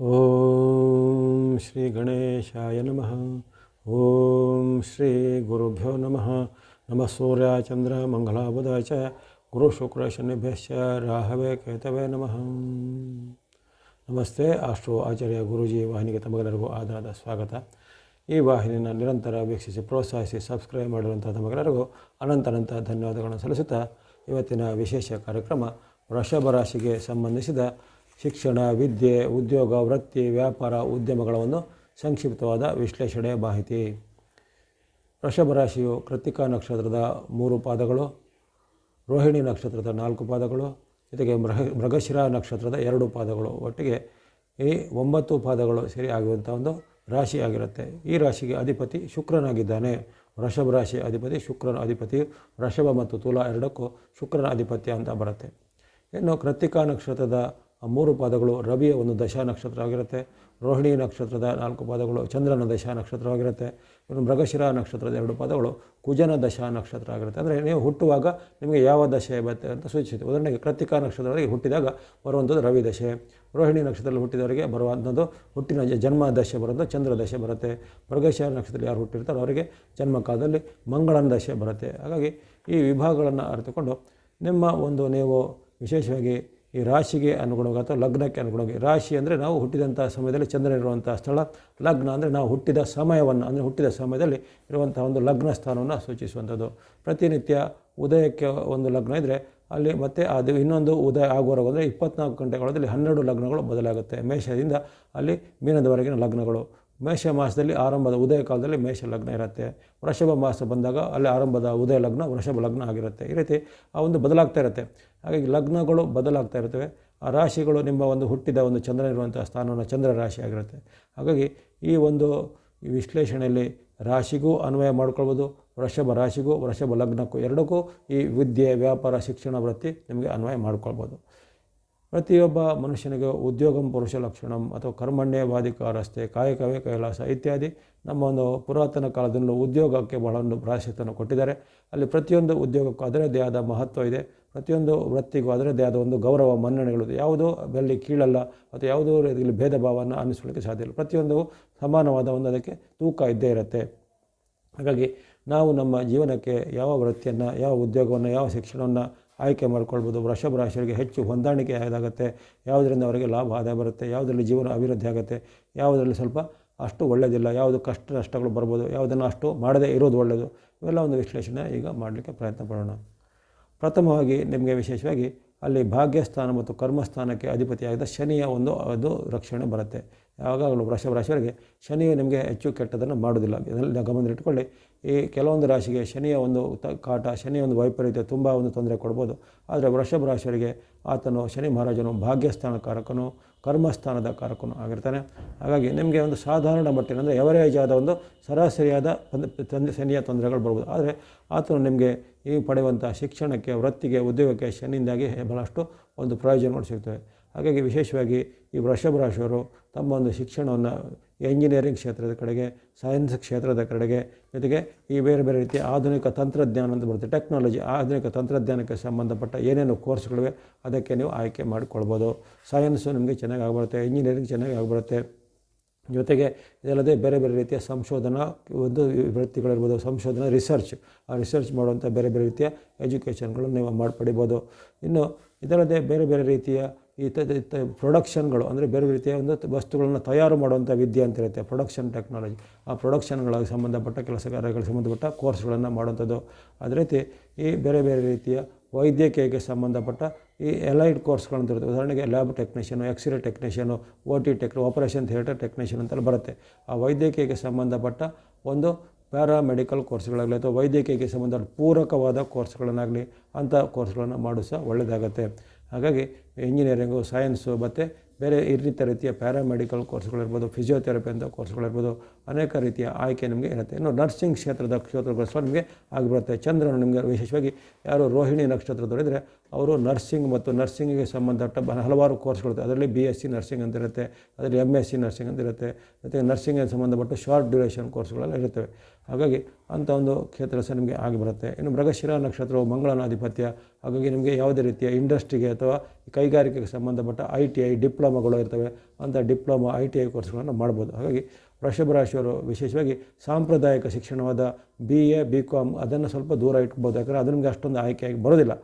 ಓಂ ಶ್ರೀ ಗಣೇಶಾಯ ನಮಃ. ಓಂ ಶ್ರೀ ಗುರುಭ್ಯೋ ನಮಃ. ನಮಃ ಸೂರ್ಯ, ಚಂದ್ರ, ಮಂಗಳ, ಬುಧ, ಚ, ಗುರು, ಶುಕ್ರ, ಶನಿಭ್ಯಶ್ಚ, ರಾಹವೇ, ಕೇತವೇ ನಮಃ. ನಮಸ್ತೆ, ಅಷ್ಟು ಆಚಾರ್ಯ ಗುರುಜಿ, ವಾಹಿನಿಗೆ ತಮಗೆಲ್ಲರಿಗೂ ಆಧಾರದ ಸ್ವಾಗತ. ಈ ವಾಹಿನಿಯನ್ನು ನಿರಂತರ ವೀಕ್ಷಿಸಿ, ಪ್ರೋತ್ಸಾಹಿಸಿ, ಸಬ್ಸ್ಕ್ರೈಬ್ ಮಾಡಿರುವಂಥ ತಮಗೆಲ್ಲರಿಗೂ ಅನಂತ ಧನ್ಯವಾದಗಳನ್ನು ಸಲ್ಲಿಸುತ್ತಾ, ಇವತ್ತಿನ ವಿಶೇಷ ಕಾರ್ಯಕ್ರಮ ವೃಷಭ ರಾಶಿಗೆ ಸಂಬಂಧಿಸಿದ ಶಿಕ್ಷಣ, ವಿದ್ಯೆ, ಉದ್ಯೋಗ, ವೃತ್ತಿ, ವ್ಯಾಪಾರ ಉದ್ಯಮಗಳ ಒಂದು ಸಂಕ್ಷಿಪ್ತವಾದ ವಿಶ್ಲೇಷಣೆ ಮಾಹಿತಿ. ರಾಶಿಯು ಕೃತಿಕಾ ನಕ್ಷತ್ರದ ಮೂರು ಪಾದಗಳು, ರೋಹಿಣಿ ನಕ್ಷತ್ರದ ನಾಲ್ಕು ಪಾದಗಳು, ಜೊತೆಗೆ ಮೃಗ, ಮೃಗಶಿರ ನಕ್ಷತ್ರದ ಎರಡು ಪಾದಗಳು. ಒಟ್ಟಿಗೆ ಈ ಒಂಬತ್ತು ಪಾದಗಳು ಸರಿ ಆಗುವಂಥ ಒಂದು ರಾಶಿ ಆಗಿರುತ್ತೆ ಈ ರಾಶಿಗೆ ಅಧಿಪತಿ ಶುಕ್ರನಾಗಿದ್ದಾನೆ. ವೃಷಭ ರಾಶಿ ಅಧಿಪತಿ ಶುಕ್ರನ ಅಧಿಪತಿ, ವೃಷಭ ಮತ್ತು ತುಲಾ ಎರಡಕ್ಕೂ ಶುಕ್ರನ ಅಧಿಪತ್ಯ ಅಂತ ಬರುತ್ತೆ. ಇನ್ನು ಕೃತಿಕಾ ನಕ್ಷತ್ರದ ಮೂರು ಪಾದಗಳು ರವಿಯ ಒಂದು ದಶಾ ನಕ್ಷತ್ರವಾಗಿರುತ್ತೆ, ರೋಹಿಣಿ ನಕ್ಷತ್ರದ ನಾಲ್ಕು ಪಾದಗಳು ಚಂದ್ರನ ದಶಾ ನಕ್ಷತ್ರವಾಗಿರುತ್ತೆ, ಇನ್ನು ಮೃಗಶಿರ ನಕ್ಷತ್ರದ ಎರಡು ಪಾದಗಳು ಕುಜನ ದಶಾ ನಕ್ಷತ್ರ ಆಗಿರುತ್ತೆ ಅಂದರೆ ನೀವು ಹುಟ್ಟುವಾಗ ನಿಮಗೆ ಯಾವ ದಶೆ ಬರುತ್ತೆ ಅಂತ ಸೂಚಿಸುತ್ತೆ. ಉದಾಹರಣೆಗೆ ಕೃತಿಕಾ ನಕ್ಷತ್ರದಲ್ಲಿ ಹುಟ್ಟಿದಾಗ ಬರುವಂಥದ್ದು ರವಿ ದಶೆ, ರೋಹಿಣಿ ನಕ್ಷತ್ರದಲ್ಲಿ ಹುಟ್ಟಿದವರಿಗೆ ಬರುವಂಥದ್ದು ಹುಟ್ಟಿನ ಜನ್ಮ ದಶೆ ಬರೋದು ಚಂದ್ರ ದಶೆ ಬರುತ್ತೆ. ಮೃಗಶಿರ ನಕ್ಷತ್ರದಲ್ಲಿ ಯಾರು ಹುಟ್ಟಿರ್ತಾರೋ ಅವರಿಗೆ ಜನ್ಮ ಕಾಲದಲ್ಲಿ ಮಂಗಳನ ದಶೆ ಬರುತ್ತೆ. ಹಾಗಾಗಿ ಈ ವಿಭಾಗಗಳನ್ನು ಅರಿತುಕೊಂಡು ನಿಮ್ಮ ಒಂದು ನೀವು ವಿಶೇಷವಾಗಿ ಈ ರಾಶಿಗೆ ಅನುಗುಣವಾಗಿ ಅಥವಾ ಲಗ್ನಕ್ಕೆ ಅನುಗುಣವಾಗಿ, ರಾಶಿ ಅಂದರೆ ನಾವು ಹುಟ್ಟಿದಂಥ ಸಮಯದಲ್ಲಿ ಚಂದ್ರ ಇರುವಂಥ ಸ್ಥಳ, ಲಗ್ನ ಅಂದರೆ ನಾವು ಹುಟ್ಟಿದ ಸಮಯವನ್ನು, ಅಂದರೆ ಹುಟ್ಟಿದ ಸಮಯದಲ್ಲಿ ಇರುವಂಥ ಒಂದು ಲಗ್ನ ಸ್ಥಾನವನ್ನು ಸೂಚಿಸುವಂಥದ್ದು. ಪ್ರತಿನಿತ್ಯ ಉದಯಕ್ಕೆ ಒಂದು ಲಗ್ನ ಇದ್ದರೆ ಅಲ್ಲಿ ಮತ್ತೆ ಅದು ಇನ್ನೊಂದು ಉದಯ ಆಗುವವರೆಗೂ ಅಂದರೆ ಇಪ್ಪತ್ನಾಲ್ಕು ಗಂಟೆಗಳಲ್ಲಿ ಹನ್ನೆರಡು ಲಗ್ನಗಳು ಬದಲಾಗುತ್ತೆ. ಮೇಷದಿಂದ ಅಲ್ಲಿ ಮೀನದವರೆಗಿನ ಲಗ್ನಗಳು. ಮೇಷ ಮಾಸದಲ್ಲಿ ಆರಂಭದ ಉದಯ ಕಾಲದಲ್ಲಿ ಮೇಷ ಲಗ್ನ ಇರುತ್ತೆ. ವೃಷಭ ಮಾಸ ಬಂದಾಗ ಅಲ್ಲಿ ಆರಂಭದ ಉದಯ ಲಗ್ನ, ವೃಷಭ ಲಗ್ನ ಆಗಿರುತ್ತೆ. ಈ ರೀತಿ ಆ ಒಂದು ಬದಲಾಗ್ತಾ ಇರುತ್ತೆ. ಹಾಗಾಗಿ ಲಗ್ನಗಳು ಬದಲಾಗ್ತಾ ಇರ್ತವೆ ಆ ರಾಶಿಗಳು ನಿಮ್ಮ ಒಂದು ಹುಟ್ಟಿದ ಒಂದು ಚಂದ್ರ ಇರುವಂಥ ಸ್ಥಾನವನ್ನು ಚಂದ್ರ ರಾಶಿ ಆಗಿರುತ್ತೆ. ಹಾಗಾಗಿ ಈ ಒಂದು ವಿಶ್ಲೇಷಣೆಯಲ್ಲಿ ರಾಶಿಗೂ ಅನ್ವಯ ಮಾಡ್ಕೊಳ್ಬೋದು. ವೃಷಭ ರಾಶಿಗೂ, ವೃಷಭ ಲಗ್ನಕ್ಕೂ ಎರಡಕ್ಕೂ ಈ ವಿದ್ಯೆ, ವ್ಯಾಪಾರ, ಶಿಕ್ಷಣ, ವೃತ್ತಿ ನಿಮಗೆ ಅನ್ವಯ ಮಾಡ್ಕೊಳ್ಬೋದು. ಪ್ರತಿಯೊಬ್ಬ ಮನುಷ್ಯನಿಗೆ ಉದ್ಯೋಗಂ, ಪುರುಷ ಲಕ್ಷಣಂ ಅಥವಾ ಕರ್ಮಣ್ಯವಾಧಿಕಾರಸ್ತೆ ಕಾಯಕವೇ ಕೈಲಾಸ ಇತ್ಯಾದಿ ನಮ್ಮ ಒಂದು ಪುರಾತನ ಕಾಲದಿಂದಲೂ ಉದ್ಯೋಗಕ್ಕೆ ಬಹಳ ಒಂದು ಪ್ರಾಶಸ್ತ್ಯವನ್ನು ಕೊಟ್ಟಿದ್ದಾರೆ. ಅಲ್ಲಿ ಪ್ರತಿಯೊಂದು ಉದ್ಯೋಗಕ್ಕೂ ಅದರದ್ದೇ ಆದ ಮಹತ್ವ ಇದೆ. ಪ್ರತಿಯೊಂದು ವೃತ್ತಿಗೂ ಅದರದ್ದೇ ಆದ ಒಂದು ಗೌರವ, ಮನ್ನಣೆಗಳು ಯಾವುದೋ ಬೆಲ್ಲಿ ಕೀಳಲ್ಲ ಅಥವಾ ಯಾವುದೋ ರೀತಿಯಲ್ಲಿ ಭೇದ ಭಾವವನ್ನು ಅನ್ನಿಸ್ಕೊಳ್ಳಿಕ್ಕೆ ಸಾಧ್ಯ ಇಲ್ಲ. ಪ್ರತಿಯೊಂದು ಸಮಾನವಾದ ಒಂದು ಅದಕ್ಕೆ ತೂಕ ಇದ್ದೇ ಇರುತ್ತೆ. ಹಾಗಾಗಿ ನಾವು ನಮ್ಮ ಜೀವನಕ್ಕೆ ಯಾವ ವೃತ್ತಿಯನ್ನು, ಯಾವ ಉದ್ಯೋಗವನ್ನು, ಯಾವ ಶಿಕ್ಷಣವನ್ನು ಆಯ್ಕೆ ಮಾಡ್ಕೊಳ್ಬೋದು. ವೃಷಭ ರಾಶಿಯವರಿಗೆ ಹೆಚ್ಚು ಹೊಂದಾಣಿಕೆ ಆದಾಗುತ್ತೆ. ಯಾವುದರಿಂದ ಅವರಿಗೆ ಲಾಭ ಆದಾಯ ಬರುತ್ತೆ, ಯಾವುದರಲ್ಲಿ ಜೀವನ ಅಭಿವೃದ್ಧಿ ಆಗುತ್ತೆ, ಯಾವುದರಲ್ಲಿ ಸ್ವಲ್ಪ ಅಷ್ಟು ಒಳ್ಳೆಯದಿಲ್ಲ ಯಾವುದು ಕಷ್ಟ ನಷ್ಟಗಳು ಬರ್ಬೋದು, ಯಾವುದನ್ನು ಅಷ್ಟು ಮಾಡದೇ ಇರೋದು ಒಳ್ಳೆಯದು ಇವೆಲ್ಲ ಒಂದು ವಿಶ್ಲೇಷಣೆ ಈಗ ಮಾಡಲಿಕ್ಕೆ ಪ್ರಯತ್ನ ಪಡೋಣ. ಪ್ರಥಮವಾಗಿ ನಿಮಗೆ ವಿಶೇಷವಾಗಿ ಅಲ್ಲಿ ಭಾಗ್ಯಸ್ಥಾನ ಮತ್ತು ಕರ್ಮಸ್ಥಾನಕ್ಕೆ ಅಧಿಪತಿಯಾದ ಶನಿಯ ಒಂದು, ಅದು ರಕ್ಷಣೆ ಬರುತ್ತೆ. ಯಾವಾಗಲೂ ವೃಷಭ ರಾಶಿಯವರಿಗೆ ಶನಿಯು ನಿಮಗೆ ಹೆಚ್ಚು ಕೆಟ್ಟದನ್ನು ಮಾಡೋದಿಲ್ಲ ಇದರಲ್ಲಿ ಗಮನದಲ್ಲಿಟ್ಕೊಳ್ಳಿ. ಈ ಕೆಲವೊಂದು ರಾಶಿಗೆ ಶನಿಯ ಒಂದು ಕಾಟ, ಶನಿಯ ಒಂದು ವೈಪರೀತ್ಯ ತುಂಬ ಒಂದು ತೊಂದರೆ ಕೊಡ್ಬೋದು. ಆದರೆ ವೃಷಭ ರಾಶಿಯವರಿಗೆ ಆತನು ಶನಿ ಮಹಾರಾಜನು ಭಾಗ್ಯಸ್ಥಾನ ಕಾರಕನು ಕರ್ಮಸ್ಥಾನದ ಕಾರಕನು ಆಗಿರ್ತಾನೆ. ಹಾಗಾಗಿ ನಿಮಗೆ ಒಂದು ಸಾಧಾರಣ ಮಟ್ಟಿನ ಅಂದರೆ ಎವರೇಜ್ ಆದ ಒಂದು ಸರಾಸರಿಯಾದ ತಂದೆ, ಶನಿಯ ತೊಂದರೆಗಳು ಬರ್ಬೋದು. ಆದರೆ ಆತನು ನಿಮಗೆ ಈ ಪಡೆಯುವಂಥ ಶಿಕ್ಷಣಕ್ಕೆ, ವೃತ್ತಿಗೆ, ಉದ್ಯೋಗಕ್ಕೆ ಶನಿಯಿಂದಾಗಿ ಬಹಳಷ್ಟು ಒಂದು ಪ್ರಯೋಜನಗಳು ಸಿಗ್ತವೆ. ಹಾಗಾಗಿ ವಿಶೇಷವಾಗಿ ಈ ವೃಷಭ ರಾಶಿಯವರು ತಮ್ಮ ಒಂದು ಶಿಕ್ಷಣವನ್ನು ಎಂಜಿನಿಯರಿಂಗ್ ಕ್ಷೇತ್ರದ ಕಡೆಗೆ, ಸೈನ್ಸ್ ಕ್ಷೇತ್ರದ ಕಡೆಗೆ, ಜೊತೆಗೆ ಈ ಬೇರೆ ಬೇರೆ ರೀತಿಯ ಆಧುನಿಕ ತಂತ್ರಜ್ಞಾನ ಅಂತ ಬರುತ್ತೆ. ಟೆಕ್ನಾಲಜಿ ಆಧುನಿಕ ತಂತ್ರಜ್ಞಾನಕ್ಕೆ ಸಂಬಂಧಪಟ್ಟ ಏನೇನು ಕೋರ್ಸ್ಗಳಿವೆ, ಅದಕ್ಕೆ ನೀವು ಆಯ್ಕೆ ಮಾಡಿಕೊಳ್ಬೋದು. ಸೈನ್ಸು ನಿಮಗೆ ಚೆನ್ನಾಗಿ ಆಗಿಬರುತ್ತೆ ಇಂಜಿನಿಯರಿಂಗ್ ಚೆನ್ನಾಗಿ ಆಗಿಬರುತ್ತೆ ಜೊತೆಗೆ ಇದಲ್ಲದೆ ಬೇರೆ ಬೇರೆ ರೀತಿಯ ಸಂಶೋಧನಾ, ಒಂದು ವೃತ್ತಿಗಳಿರ್ಬೋದು ಸಂಶೋಧನಾ ರಿಸರ್ಚ್ ಆ ರಿಸರ್ಚ್ ಮಾಡುವಂಥ ಬೇರೆ ಬೇರೆ ರೀತಿಯ ಎಜುಕೇಷನ್ಗಳನ್ನು ನೀವು ಮಾಡಿ ಪಡಿಬೋದು ಇನ್ನು ಇದಲ್ಲದೆ ಬೇರೆ ಬೇರೆ ರೀತಿಯ ಈ ಪ್ರೊಡಕ್ಷನ್ಗಳು ಅಂದರೆ ಬೇರೆ ರೀತಿಯ ಒಂದು ವಸ್ತುಗಳನ್ನು ತಯಾರು ಮಾಡುವಂಥ ವಿದ್ಯೆ ಅಂತ ಇರುತ್ತೆ ಪ್ರೊಡಕ್ಷನ್ ಟೆಕ್ನಾಲಜಿ ಆ ಪ್ರೊಡಕ್ಷನ್ಗಳಿಗೆ ಸಂಬಂಧಪಟ್ಟ ಕೆಲಸ ಕಾರ್ಯಗಳಿಗೆ ಸಂಬಂಧಪಟ್ಟ ಕೋರ್ಸ್ಗಳನ್ನು ಮಾಡುವಂಥದ್ದು. ಅದೇ ರೀತಿ ಈ ಬೇರೆ ಬೇರೆ ರೀತಿಯ ವೈದ್ಯಕೀಯಕ್ಕೆ ಸಂಬಂಧಪಟ್ಟ ಈ ಎಲೈಡ್ ಕೋರ್ಸ್ಗಳಂತ ಇರುತ್ತೆ. ಉದಾಹರಣೆಗೆ lab technician X ray technician O T tech operation theatre technician ಅಂತೆಲ್ಲ ಬರುತ್ತೆ. ಆ ವೈದ್ಯಕೀಯಕ್ಕೆ ಸಂಬಂಧಪಟ್ಟ ಒಂದು ಪ್ಯಾರಾಮೆಡಿಕಲ್ ಕೋರ್ಸ್ಗಳಾಗಲಿ ಅಥವಾ ವೈದ್ಯಕೀಯಕ್ಕೆ ಸಂಬಂಧಪಟ್ಟ ಪೂರಕವಾದ ಕೋರ್ಸ್ಗಳನ್ನಾಗಲಿ ಅಂಥ ಕೋರ್ಸ್ಗಳನ್ನು ಮಾಡೋದು ಸಹ ಒಳ್ಳೆಯದಾಗತ್ತೆ ಹಾಗಾಗಿ ಇಂಜಿನಿಯರಿಂಗು, ಸೈನ್ಸು, ಮತ್ತು ಬೇರೆ ಇನ್ನಿತರ ರೀತಿಯ ಪ್ಯಾರಾಮೆಡಿಕಲ್ ಕೋರ್ಸ್ಗಳಿರ್ಬೋದು ಫಿಸಿಯೋಥೆರಪಿ ಅಂತ ಕೋರ್ಸ್ಗಳಿರ್ಬೋದು ಅನೇಕ ರೀತಿಯ ಆಯ್ಕೆ ನಿಮಗೆ ಇರುತ್ತೆ. ಇನ್ನು ನರ್ಸಿಂಗ್ ಕ್ಷೇತ್ರದ ಕ್ಷೇತ್ರಗಳು ಸಹ ನಿಮಗೆ ಆಗಿಬಿಡುತ್ತೆ ಚಂದ್ರನು ನಿಮಗೆ ವಿಶೇಷವಾಗಿ ಯಾರು ರೋಹಿಣಿ ನಕ್ಷತ್ರದವರಿದ್ದರೆ ಅವರು ನರ್ಸಿಂಗ್ ಮತ್ತು ನರ್ಸಿಂಗಿಗೆ ಸಂಬಂಧಪಟ್ಟ ಹಲವಾರು ಕೋರ್ಸ್ಗಳಿರುತ್ತೆ ಅದರಲ್ಲಿ ಬಿ ಎಸ್ ಸಿ ನರ್ಸಿಂಗ್ ಅಂತ ಇರುತ್ತೆ, ಅದರಲ್ಲಿ ಎಂ ಎಸ್ ಸಿ ನರ್ಸಿಂಗ್ ಅಂತ ಇರುತ್ತೆ, ಮತ್ತು ನರ್ಸಿಂಗಿಗೆ ಸಂಬಂಧಪಟ್ಟು ಶಾರ್ಟ್ ಡ್ಯೂರೇಷನ್ ಕೋರ್ಸ್ಗಳೆಲ್ಲ ಇರುತ್ತವೆ ಹಾಗಾಗಿ ಅಂಥ ಒಂದು ಕ್ಷೇತ್ರ ಸಹ ನಿಮಗೆ ಆಗಿ ಬರುತ್ತೆ. ಇನ್ನು ಮೃಗಶಿರ ನಕ್ಷತ್ರವು ಮಂಗಳನಾಧಿಪತ್ಯ ಹಾಗಾಗಿ ನಿಮಗೆ ಯಾವುದೇ ರೀತಿಯ ಇಂಡಸ್ಟ್ರಿಗೆ ಅಥವಾ ಕೈಗಾರಿಕೆಗೆ ಸಂಬಂಧಪಟ್ಟ ಐ ಟಿ ಐ ಡಿಪ್ಲೊಮಾಗಳು ಇರ್ತವೆ ಅಂಥ ಡಿಪ್ಲೊಮಾ ಐ ಟಿ ಐ ಕೋರ್ಸ್ಗಳನ್ನು ಮಾಡ್ಬೋದು. ಹಾಗಾಗಿ ವೃಷಭ ರಾಶಿಯವರು ವಿಶೇಷವಾಗಿ ಸಾಂಪ್ರದಾಯಿಕ ಶಿಕ್ಷಣವಾದ ಬಿ ಎ, ಬಿ ಕಾಮ್ ಅದನ್ನು ಸ್ವಲ್ಪ ದೂರ ಇಟ್ಬೋದು. ಯಾಕಂದರೆ ಅದು ನಿಮಗೆ ಅಷ್ಟೊಂದು ಆಯ್ಕೆಯಾಗಿ ಬರೋದಿಲ್ಲ.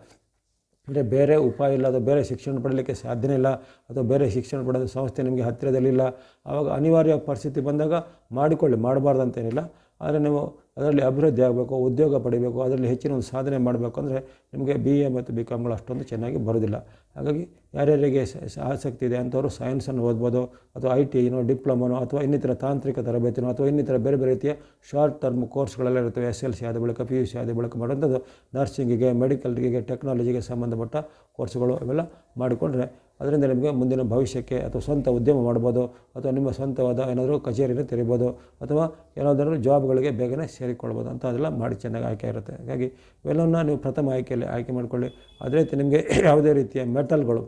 ಅಂದರೆ ಬೇರೆ ಉಪಾಯ ಇಲ್ಲ, ಅಥವಾ ಬೇರೆ ಶಿಕ್ಷಣ ಪಡೆಯಲಿಕ್ಕೆ ಸಾಧ್ಯನೇ ಇಲ್ಲ, ಅಥವಾ ಬೇರೆ ಶಿಕ್ಷಣ ಪಡೆದ ಸಂಸ್ಥೆ ನಿಮಗೆ ಹತ್ತಿರದಲ್ಲಿಲ್ಲ. ಆವಾಗ ಅನಿವಾರ್ಯ ಪರಿಸ್ಥಿತಿ ಬಂದಾಗ ಮಾಡಿಕೊಳ್ಳಿ, ಮಾಡಬಾರ್ದು ಅಂತೇನಿಲ್ಲ. ಆದರೆ ನೀವು ಅದರಲ್ಲಿ ಅಭಿವೃದ್ಧಿ ಆಗಬೇಕು, ಉದ್ಯೋಗ ಪಡಿಬೇಕು, ಅದರಲ್ಲಿ ಹೆಚ್ಚಿನ ಒಂದು ಸಾಧನೆ ಮಾಡಬೇಕು ಅಂದರೆ ನಿಮಗೆ ಬಿ ಎ ಮತ್ತು ಬಿ ಕಾಮ್ಗಳು ಅಷ್ಟೊಂದು ಚೆನ್ನಾಗಿ ಬರೋದಿಲ್ಲ ಹಾಗಾಗಿ ಯಾರ್ಯಾರಿಗೆ ಆಸಕ್ತಿ ಇದೆ ಅಂಥವ್ರು ಸೈನ್ಸನ್ನು ಓದ್ಬೋದು ಅಥವಾ ಐ ಟಿ ಏನೋ ಡಿಪ್ಲೊಮೊನೋ ಅಥವಾ ಇನ್ನಿತರ ತಾಂತ್ರಿಕ ತರಬೇತಿನೋ ಅಥವಾ ಇನ್ನಿತರ ಬೇರೆ ಬೇರೆ ರೀತಿಯ ಶಾರ್ಟ್ ಟರ್ಮ್ ಕೋರ್ಸ್ಗಳೆಲ್ಲ ಇರ್ತವೆ ಎಸ್ ಎಲ್ ಸಿ ಆದ ಬಳಿಕ ಪಿ ಯು ಸಿ ಆದ ಬಳಿಕ ಮಾಡುವಂಥದ್ದು ನರ್ಸಿಂಗಿಗೆ ಮೆಡಿಕಲ್ಗೆ ಟೆಕ್ನಾಲಜಿಗೆ ಸಂಬಂಧಪಟ್ಟ ಕೋರ್ಸ್ಗಳು ಇವೆಲ್ಲ ಮಾಡಿಕೊಂಡ್ರೆ ಅದರಿಂದ ನಿಮಗೆ ಮುಂದಿನ ಭವಿಷ್ಯಕ್ಕೆ ಅಥವಾ ಸ್ವಂತ ಉದ್ಯಮ ಮಾಡ್ಬೋದು ಅಥವಾ ನಿಮ್ಮ ಸ್ವಂತವಾದ ಏನಾದರೂ ಕಚೇರಿಯನ್ನು ತೆರಿಬೋದು ಅಥವಾ ಏನಾದರೂ ಜಾಬ್ಗಳಿಗೆ ಬೇಗನೆ ಸೇರಿಕೊಳ್ಬೋದು ಅಂತ ಅದೆಲ್ಲ ಮಾಡಿ ಚೆನ್ನಾಗಿ ಆಯ್ಕೆ ಇರುತ್ತೆ. ಹಾಗಾಗಿ ಇವೆಲ್ಲವನ್ನ ನೀವು ಪ್ರಥಮ ಆಯ್ಕೆಯಲ್ಲಿ ಆಯ್ಕೆ ಮಾಡಿಕೊಳ್ಳಿ. ಅದೇ ರೀತಿ ನಿಮಗೆ ಯಾವುದೇ ರೀತಿಯ ಮೆಟಲ್ಗಳು,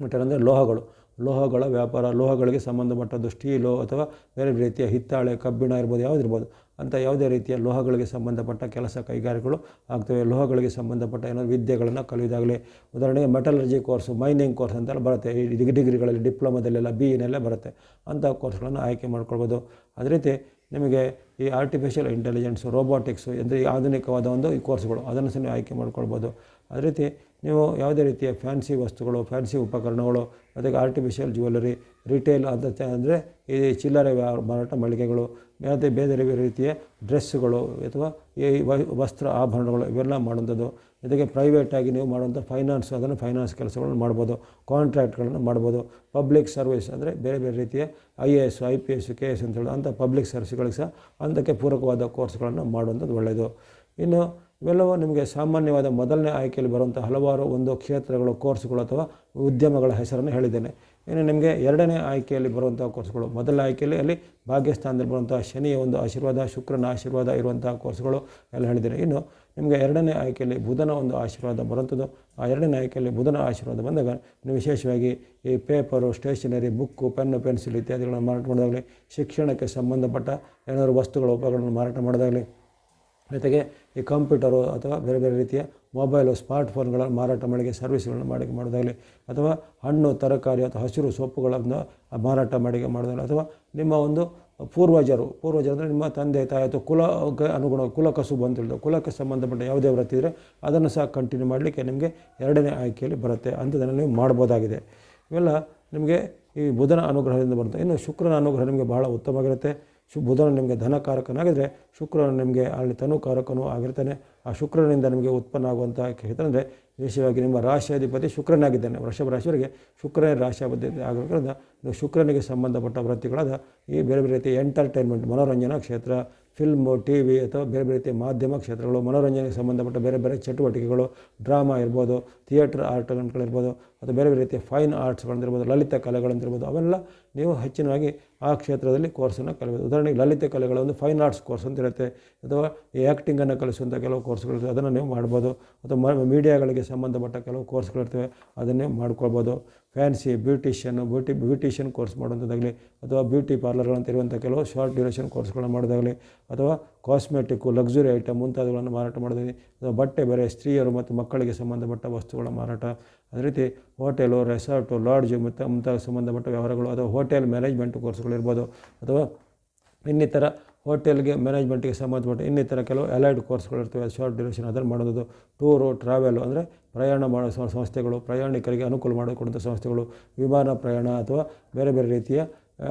ಮೆಟಲ್ ಅಂದರೆ ಲೋಹಗಳು ಲೋಹಗಳ ವ್ಯಾಪಾರ, ಲೋಹಗಳಿಗೆ ಸಂಬಂಧಪಟ್ಟದ್ದು ಸ್ಟೀಲು ಅಥವಾ ಬೇರೆ ರೀತಿಯ ಹಿತ್ತಾಳೆ, ಕಬ್ಬಿಣ ಇರ್ಬೋದು ಯಾವುದಿರ್ಬೋದು ಅಂಥ ಯಾವುದೇ ರೀತಿಯ ಲೋಹಗಳಿಗೆ ಸಂಬಂಧಪಟ್ಟ ಕೆಲಸ ಕೈಗಾರಿಕೆಗಳು ಆಗ್ತವೆ. ಲೋಹಗಳಿಗೆ ಸಂಬಂಧಪಟ್ಟ ಏನಾದರೂ ವಿದ್ಯೆಗಳನ್ನು ಕಲಿಯೋದಾಗಲಿ ಉದಾಹರಣೆಗೆ ಮೆಟಲರ್ಜಿ ಕೋರ್ಸು ಮೈನಿಂಗ್ ಕೋರ್ಸ್ ಅಂತೆಲ್ಲ ಬರುತ್ತೆ. ಈ ಡಿಗ್ರಿ ಡಿಗ್ರಿಗಳಲ್ಲಿ ಡಿಪ್ಲೊಮಾದಲ್ಲೆಲ್ಲ ಬಿ ಇನ್ನೆಲ್ಲ ಬರುತ್ತೆ. ಅಂಥ ಕೋರ್ಸ್ಗಳನ್ನು ಆಯ್ಕೆ ಮಾಡ್ಕೊಳ್ಬೋದು. ಅದೇ ರೀತಿ ನಿಮಗೆ ಈ ಆರ್ಟಿಫಿಷಿಯಲ್ ಇಂಟೆಲಿಜೆನ್ಸು ರೋಬೋಟಿಕ್ಸು ಅಂದರೆ ಆಧುನಿಕವಾದ ಒಂದು ಈ ಕೋರ್ಸ್ಗಳು ಅದನ್ನು ಸಹ ನೀವು ಆಯ್ಕೆ ಮಾಡ್ಕೊಳ್ಬೋದು. ಅದೇ ರೀತಿ ನೀವು ಯಾವುದೇ ರೀತಿಯ ಫ್ಯಾನ್ಸಿ ವಸ್ತುಗಳು ಫ್ಯಾನ್ಸಿ ಉಪಕರಣಗಳು, ಅದಕ್ಕೆ ಆರ್ಟಿಫಿಷಿಯಲ್ ಜ್ಯುವೆಲರಿ ರಿಟೇಲ್ ಅಂತ ಅಂದರೆ ಈ ಚಿಲ್ಲರೆ ಮಾರಾಟ ಮಳಿಗೆಗಳು ಮತ್ತು ಬೇರೆ ಬೇರೆ ರೀತಿಯ ಡ್ರೆಸ್ಸುಗಳು ಅಥವಾ ಈ ವಸ್ತ್ರ ಆಭರಣಗಳು, ಇವೆಲ್ಲ ಮಾಡುವಂಥದ್ದು. ಜೊತೆಗೆ ಪ್ರೈವೇಟಾಗಿ ನೀವು ಮಾಡುವಂಥ ಫೈನಾನ್ಸ್ ಅದನ್ನು ಫೈನಾನ್ಸ್ ಕೆಲಸಗಳನ್ನು ಮಾಡ್ಬೋದು. ಕಾಂಟ್ರಾಕ್ಟ್ಗಳನ್ನು ಮಾಡ್ಬೋದು. ಪಬ್ಲಿಕ್ ಸರ್ವಿಸ್ ಅಂದರೆ ಬೇರೆ ಬೇರೆ ರೀತಿಯ I A S I P S K S ಅಂತ ಹೇಳಿ ಅಂಥ ಪಬ್ಲಿಕ್ ಸರ್ವಿಸ್ಗಳಿಗೆ ಸಹ ಅಂಥಕ್ಕೆ ಪೂರಕವಾದ ಕೋರ್ಸ್ಗಳನ್ನು ಮಾಡುವಂಥದ್ದು ಒಳ್ಳೆಯದು ಇನ್ನು ಇವೆಲ್ಲವೂ ನಿಮಗೆ ಸಾಮಾನ್ಯವಾದ ಮೊದಲನೇ ಆಯ್ಕೆಯಲ್ಲಿ ಬರುವಂಥ ಹಲವಾರು ಒಂದು ಕ್ಷೇತ್ರಗಳು ಕೋರ್ಸ್ಗಳು ಅಥವಾ ಉದ್ಯಮಗಳ ಹೆಸರನ್ನು ಹೇಳಿದ್ದೇನೆ. ಇನ್ನು ನಿಮಗೆ ಎರಡನೇ ಆಯ್ಕೆಯಲ್ಲಿ ಬರುವಂಥ ಕೋರ್ಸ್ಗಳು ಮೊದಲ ಆಯ್ಕೆಯಲ್ಲಿ ಅಲ್ಲಿ ಭಾಗ್ಯಸ್ಥಾನದಲ್ಲಿ ಬರುವಂಥ ಶನಿಯ ಒಂದು ಆಶೀರ್ವಾದ, ಶುಕ್ರನ ಆಶೀರ್ವಾದ ಇರುವಂಥ ಕೋರ್ಸ್ಗಳು ಎಲ್ಲ ಹೇಳಿದ್ದೇನೆ. ಇನ್ನು ನಿಮಗೆ ಎರಡನೇ ಆಯ್ಕೆಯಲ್ಲಿ ಬುಧನ ಒಂದು ಆಶೀರ್ವಾದ ಬರುವಂಥದ್ದು ಆ ಎರಡನೇ ಆಯ್ಕೆಯಲ್ಲಿ ಬುಧನ ಆಶೀರ್ವಾದ ಬಂದಾಗ ನೀವು ವಿಶೇಷವಾಗಿ ಈ paper stationery book pen pencil ಇತ್ಯಾದಿಗಳನ್ನು ಮಾರಾಟ ಮಾಡೋದಾಗಲಿ, ಶಿಕ್ಷಣಕ್ಕೆ ಸಂಬಂಧಪಟ್ಟ ಏನಾದರೂ ವಸ್ತುಗಳ ಉಪಕರಣಗಳನ್ನು ಮಾರಾಟ ಮಾಡೋದಾಗಲಿ, ಜೊತೆಗೆ ಈ ಕಂಪ್ಯೂಟರು ಅಥವಾ ಬೇರೆ ಬೇರೆ ರೀತಿಯ ಮೊಬೈಲು ಫೋನ್ಗಳನ್ನು ಮಾರಾಟ ಮಾಡಿಕೆ ಸರ್ವಿಸ್ಗಳನ್ನು ಮಾಡಿ ಮಾಡೋದಾಗಲಿ, ಅಥವಾ ಹಣ್ಣು, ತರಕಾರಿ ಅಥವಾ ಹಸಿರು ಸೊಪ್ಪುಗಳನ್ನು ಮಾರಾಟ ಮಾಡಿಕೆ ಮಾಡೋದಾಗಲಿ, ಅಥವಾ ನಿಮ್ಮ ಒಂದು ಪೂರ್ವಜರು ಪೂರ್ವಜರು ಅಂದರೆ ನಿಮ್ಮ ತಂದೆ, ತಾಯಿ ಅಥವಾ ಕುಲಕ್ಕೆ ಅನುಗುಣ, ಕುಲ ಕಸುಬು ಅಂತ ಹೇಳಿದ್ರು ಕುಲಕ್ಕೆ ಸಂಬಂಧಪಟ್ಟ ಯಾವುದೇ ವ್ರತ ಇದ್ದರೆ ಅದನ್ನು ಸಹ ಕಂಟಿನ್ಯೂ ಮಾಡಲಿಕ್ಕೆ ನಿಮಗೆ ಎರಡನೇ ಆಯ್ಕೆಯಲ್ಲಿ ಬರುತ್ತೆ ಅಂಥದ್ದನ್ನು ನೀವು ಮಾಡ್ಬೋದಾಗಿದೆ. ಇವೆಲ್ಲ ನಿಮಗೆ ಈ ಬುಧನ ಅನುಗ್ರಹದಿಂದ ಬರುತ್ತೆ. ಇನ್ನು ಶುಕ್ರನ ಅನುಗ್ರಹ ನಿಮಗೆ ಬಹಳ ಉತ್ತಮವಾಗಿರುತ್ತೆ. ಶು, ಬುಧನ ನಿಮಗೆ ಧನಕಾರಕನಾಗಿದ್ದರೆ ಶುಕ್ರನು ನಿಮಗೆ ಅಲ್ಲಿ ತನುಕಾರಕನೂ ಆಗಿರ್ತಾನೆ. ಆ ಶುಕ್ರನಿಂದ ನಿಮಗೆ ಉತ್ಪನ್ನ ಆಗುವಂಥ ಅಂದರೆ ವಿಶೇಷವಾಗಿ ನಿಮ್ಮ ರಾಶಿಯಾಧಿಪತಿ ಶುಕ್ರನಾಗಿದ್ದಾನೆ. ವೃಷಭ ರಾಶಿಯವರಿಗೆ ಶುಕ್ರನೇ ರಾಶಿಯಾಧಿಪತಿ ಆಗಿರೋದ್ರಿಂದ ನೀವು ಶುಕ್ರನಿಗೆ ಸಂಬಂಧಪಟ್ಟ ವೃತ್ತಿಗಳಾದ ಈ ಬೇರೆ ಬೇರೆ ರೀತಿಯ ಎಂಟರ್ಟೈನ್ಮೆಂಟ್ ಮನೋರಂಜನಾ ಕ್ಷೇತ್ರ ಫಿಲ್ಮು ಟಿ ವಿ ಅಥವಾ ಬೇರೆ ಬೇರೆ ರೀತಿಯ ಮಾಧ್ಯಮ ಕ್ಷೇತ್ರಗಳು, ಮನೋರಂಜನೆಗೆ ಸಂಬಂಧಪಟ್ಟ ಬೇರೆ ಬೇರೆ ಚಟುವಟಿಕೆಗಳು ಡ್ರಾಮಾ ಇರ್ಬೋದು ಥಿಯೇಟರ್ ಆರ್ಟ್ಗಳಿರ್ಬೋದು ಅಥವಾ ಬೇರೆ ಬೇರೆ ರೀತಿಯ ಫೈನ್ ಆರ್ಟ್ಸ್ಗಳಿರ್ಬೋದು ಲಲಿತ ಕಲೆಗಳಂತಿರ್ಬೋದು, ಅವೆಲ್ಲ ನೀವು ಹೆಚ್ಚಿನವಾಗಿ ಆ ಕ್ಷೇತ್ರದಲ್ಲಿ ಕೋರ್ಸನ್ನು ಕಲಿಬೋದು ಉದಾಹರಣೆಗೆ ಲಲಿತ ಕಲೆಗಳ ಒಂದು ಫೈನ್ ಆರ್ಟ್ಸ್ ಕೋರ್ಸ್ ಅಂತ ಇರುತ್ತೆ. ಅಥವಾ ಆ್ಯಕ್ಟಿಂಗನ್ನು ಕಲಿಸುವಂಥ ಕೆಲವು ಕೋರ್ಸ್ಗಳಿರ್ತವೆ ಅದನ್ನು ನೀವು ಮಾಡ್ಬೋದು. ಅಥವಾ ಮೀಡಿಯಾಗಳಿಗೆ ಸಂಬಂಧಪಟ್ಟ ಕೆಲವು ಕೋರ್ಸ್ಗಳಿರ್ತವೆ ಅದನ್ನೇ ಮಾಡ್ಕೊಳ್ಬೋದು. Fancy beautician beauty beautician course ಮಾಡುವಂಥದ್ದಾಗಲಿ, ಅಥವಾ ಬ್ಯೂಟಿ ಪಾರ್ಲರ್ಗಳಂತ ಇರುವಂಥ ಕೆಲವು ಶಾರ್ಟ್ ಡ್ಯೂರೇಷನ್ ಕೋರ್ಸ್ಗಳನ್ನು ಮಾಡೋದಾಗಲಿ ಅಥವಾ ಕಾಸ್ಮೆಟಿಕ್ಕು ಲಕ್ಸುರಿ ಐಟಮ್ ಮುಂತಾದವುಗಳನ್ನು ಮಾರಾಟ ಮಾಡೋದಾಗಲಿ ಅಥವಾ ಬಟ್ಟೆ ಬೇರೆ ಸ್ತ್ರೀಯರು ಮತ್ತು ಮಕ್ಕಳಿಗೆ ಸಂಬಂಧಪಟ್ಟ ವಸ್ತುಗಳ ಮಾರಾಟ ಅದೇ ರೀತಿ ಹೋಟೆಲು, ರೆಸಾರ್ಟು, ಲಾಡ್ಜು ಮತ್ತು ಮುಂತಾದ ಸಂಬಂಧಪಟ್ಟ ವ್ಯವಹಾರಗಳು ಅಥವಾ ಹೋಟೆಲ್ ಮ್ಯಾನೇಜ್ಮೆಂಟ್ ಕೋರ್ಸ್ಗಳಿರ್ಬೋದು ಅಥವಾ ಇನ್ನಿತರ ಹೋಟೆಲ್ಗೆ ಮ್ಯಾನೇಜ್ಮೆಂಟ್ಗೆ ಸಂಬಂಧಪಟ್ಟ ಇನ್ನಿತರ ಕೆಲವು ಅಲೈಡ್ ಕೋರ್ಸ್ಗಳಿರ್ತವೆ ಶಾರ್ಟ್ ಡ್ಯೂರೇಷನ್, ಅದನ್ನು ಮಾಡೋದು. ಟೂರು, ಟ್ರಾವೆಲು ಅಂದರೆ ಪ್ರಯಾಣ ಮಾಡೋ ಸಂಸ್ಥೆಗಳು, ಪ್ರಯಾಣಿಕರಿಗೆ ಅನುಕೂಲ ಮಾಡಿಕೊಡುವಂಥ ಸಂಸ್ಥೆಗಳು, ವಿಮಾನ ಪ್ರಯಾಣ ಅಥವಾ ಬೇರೆ ಬೇರೆ ರೀತಿಯ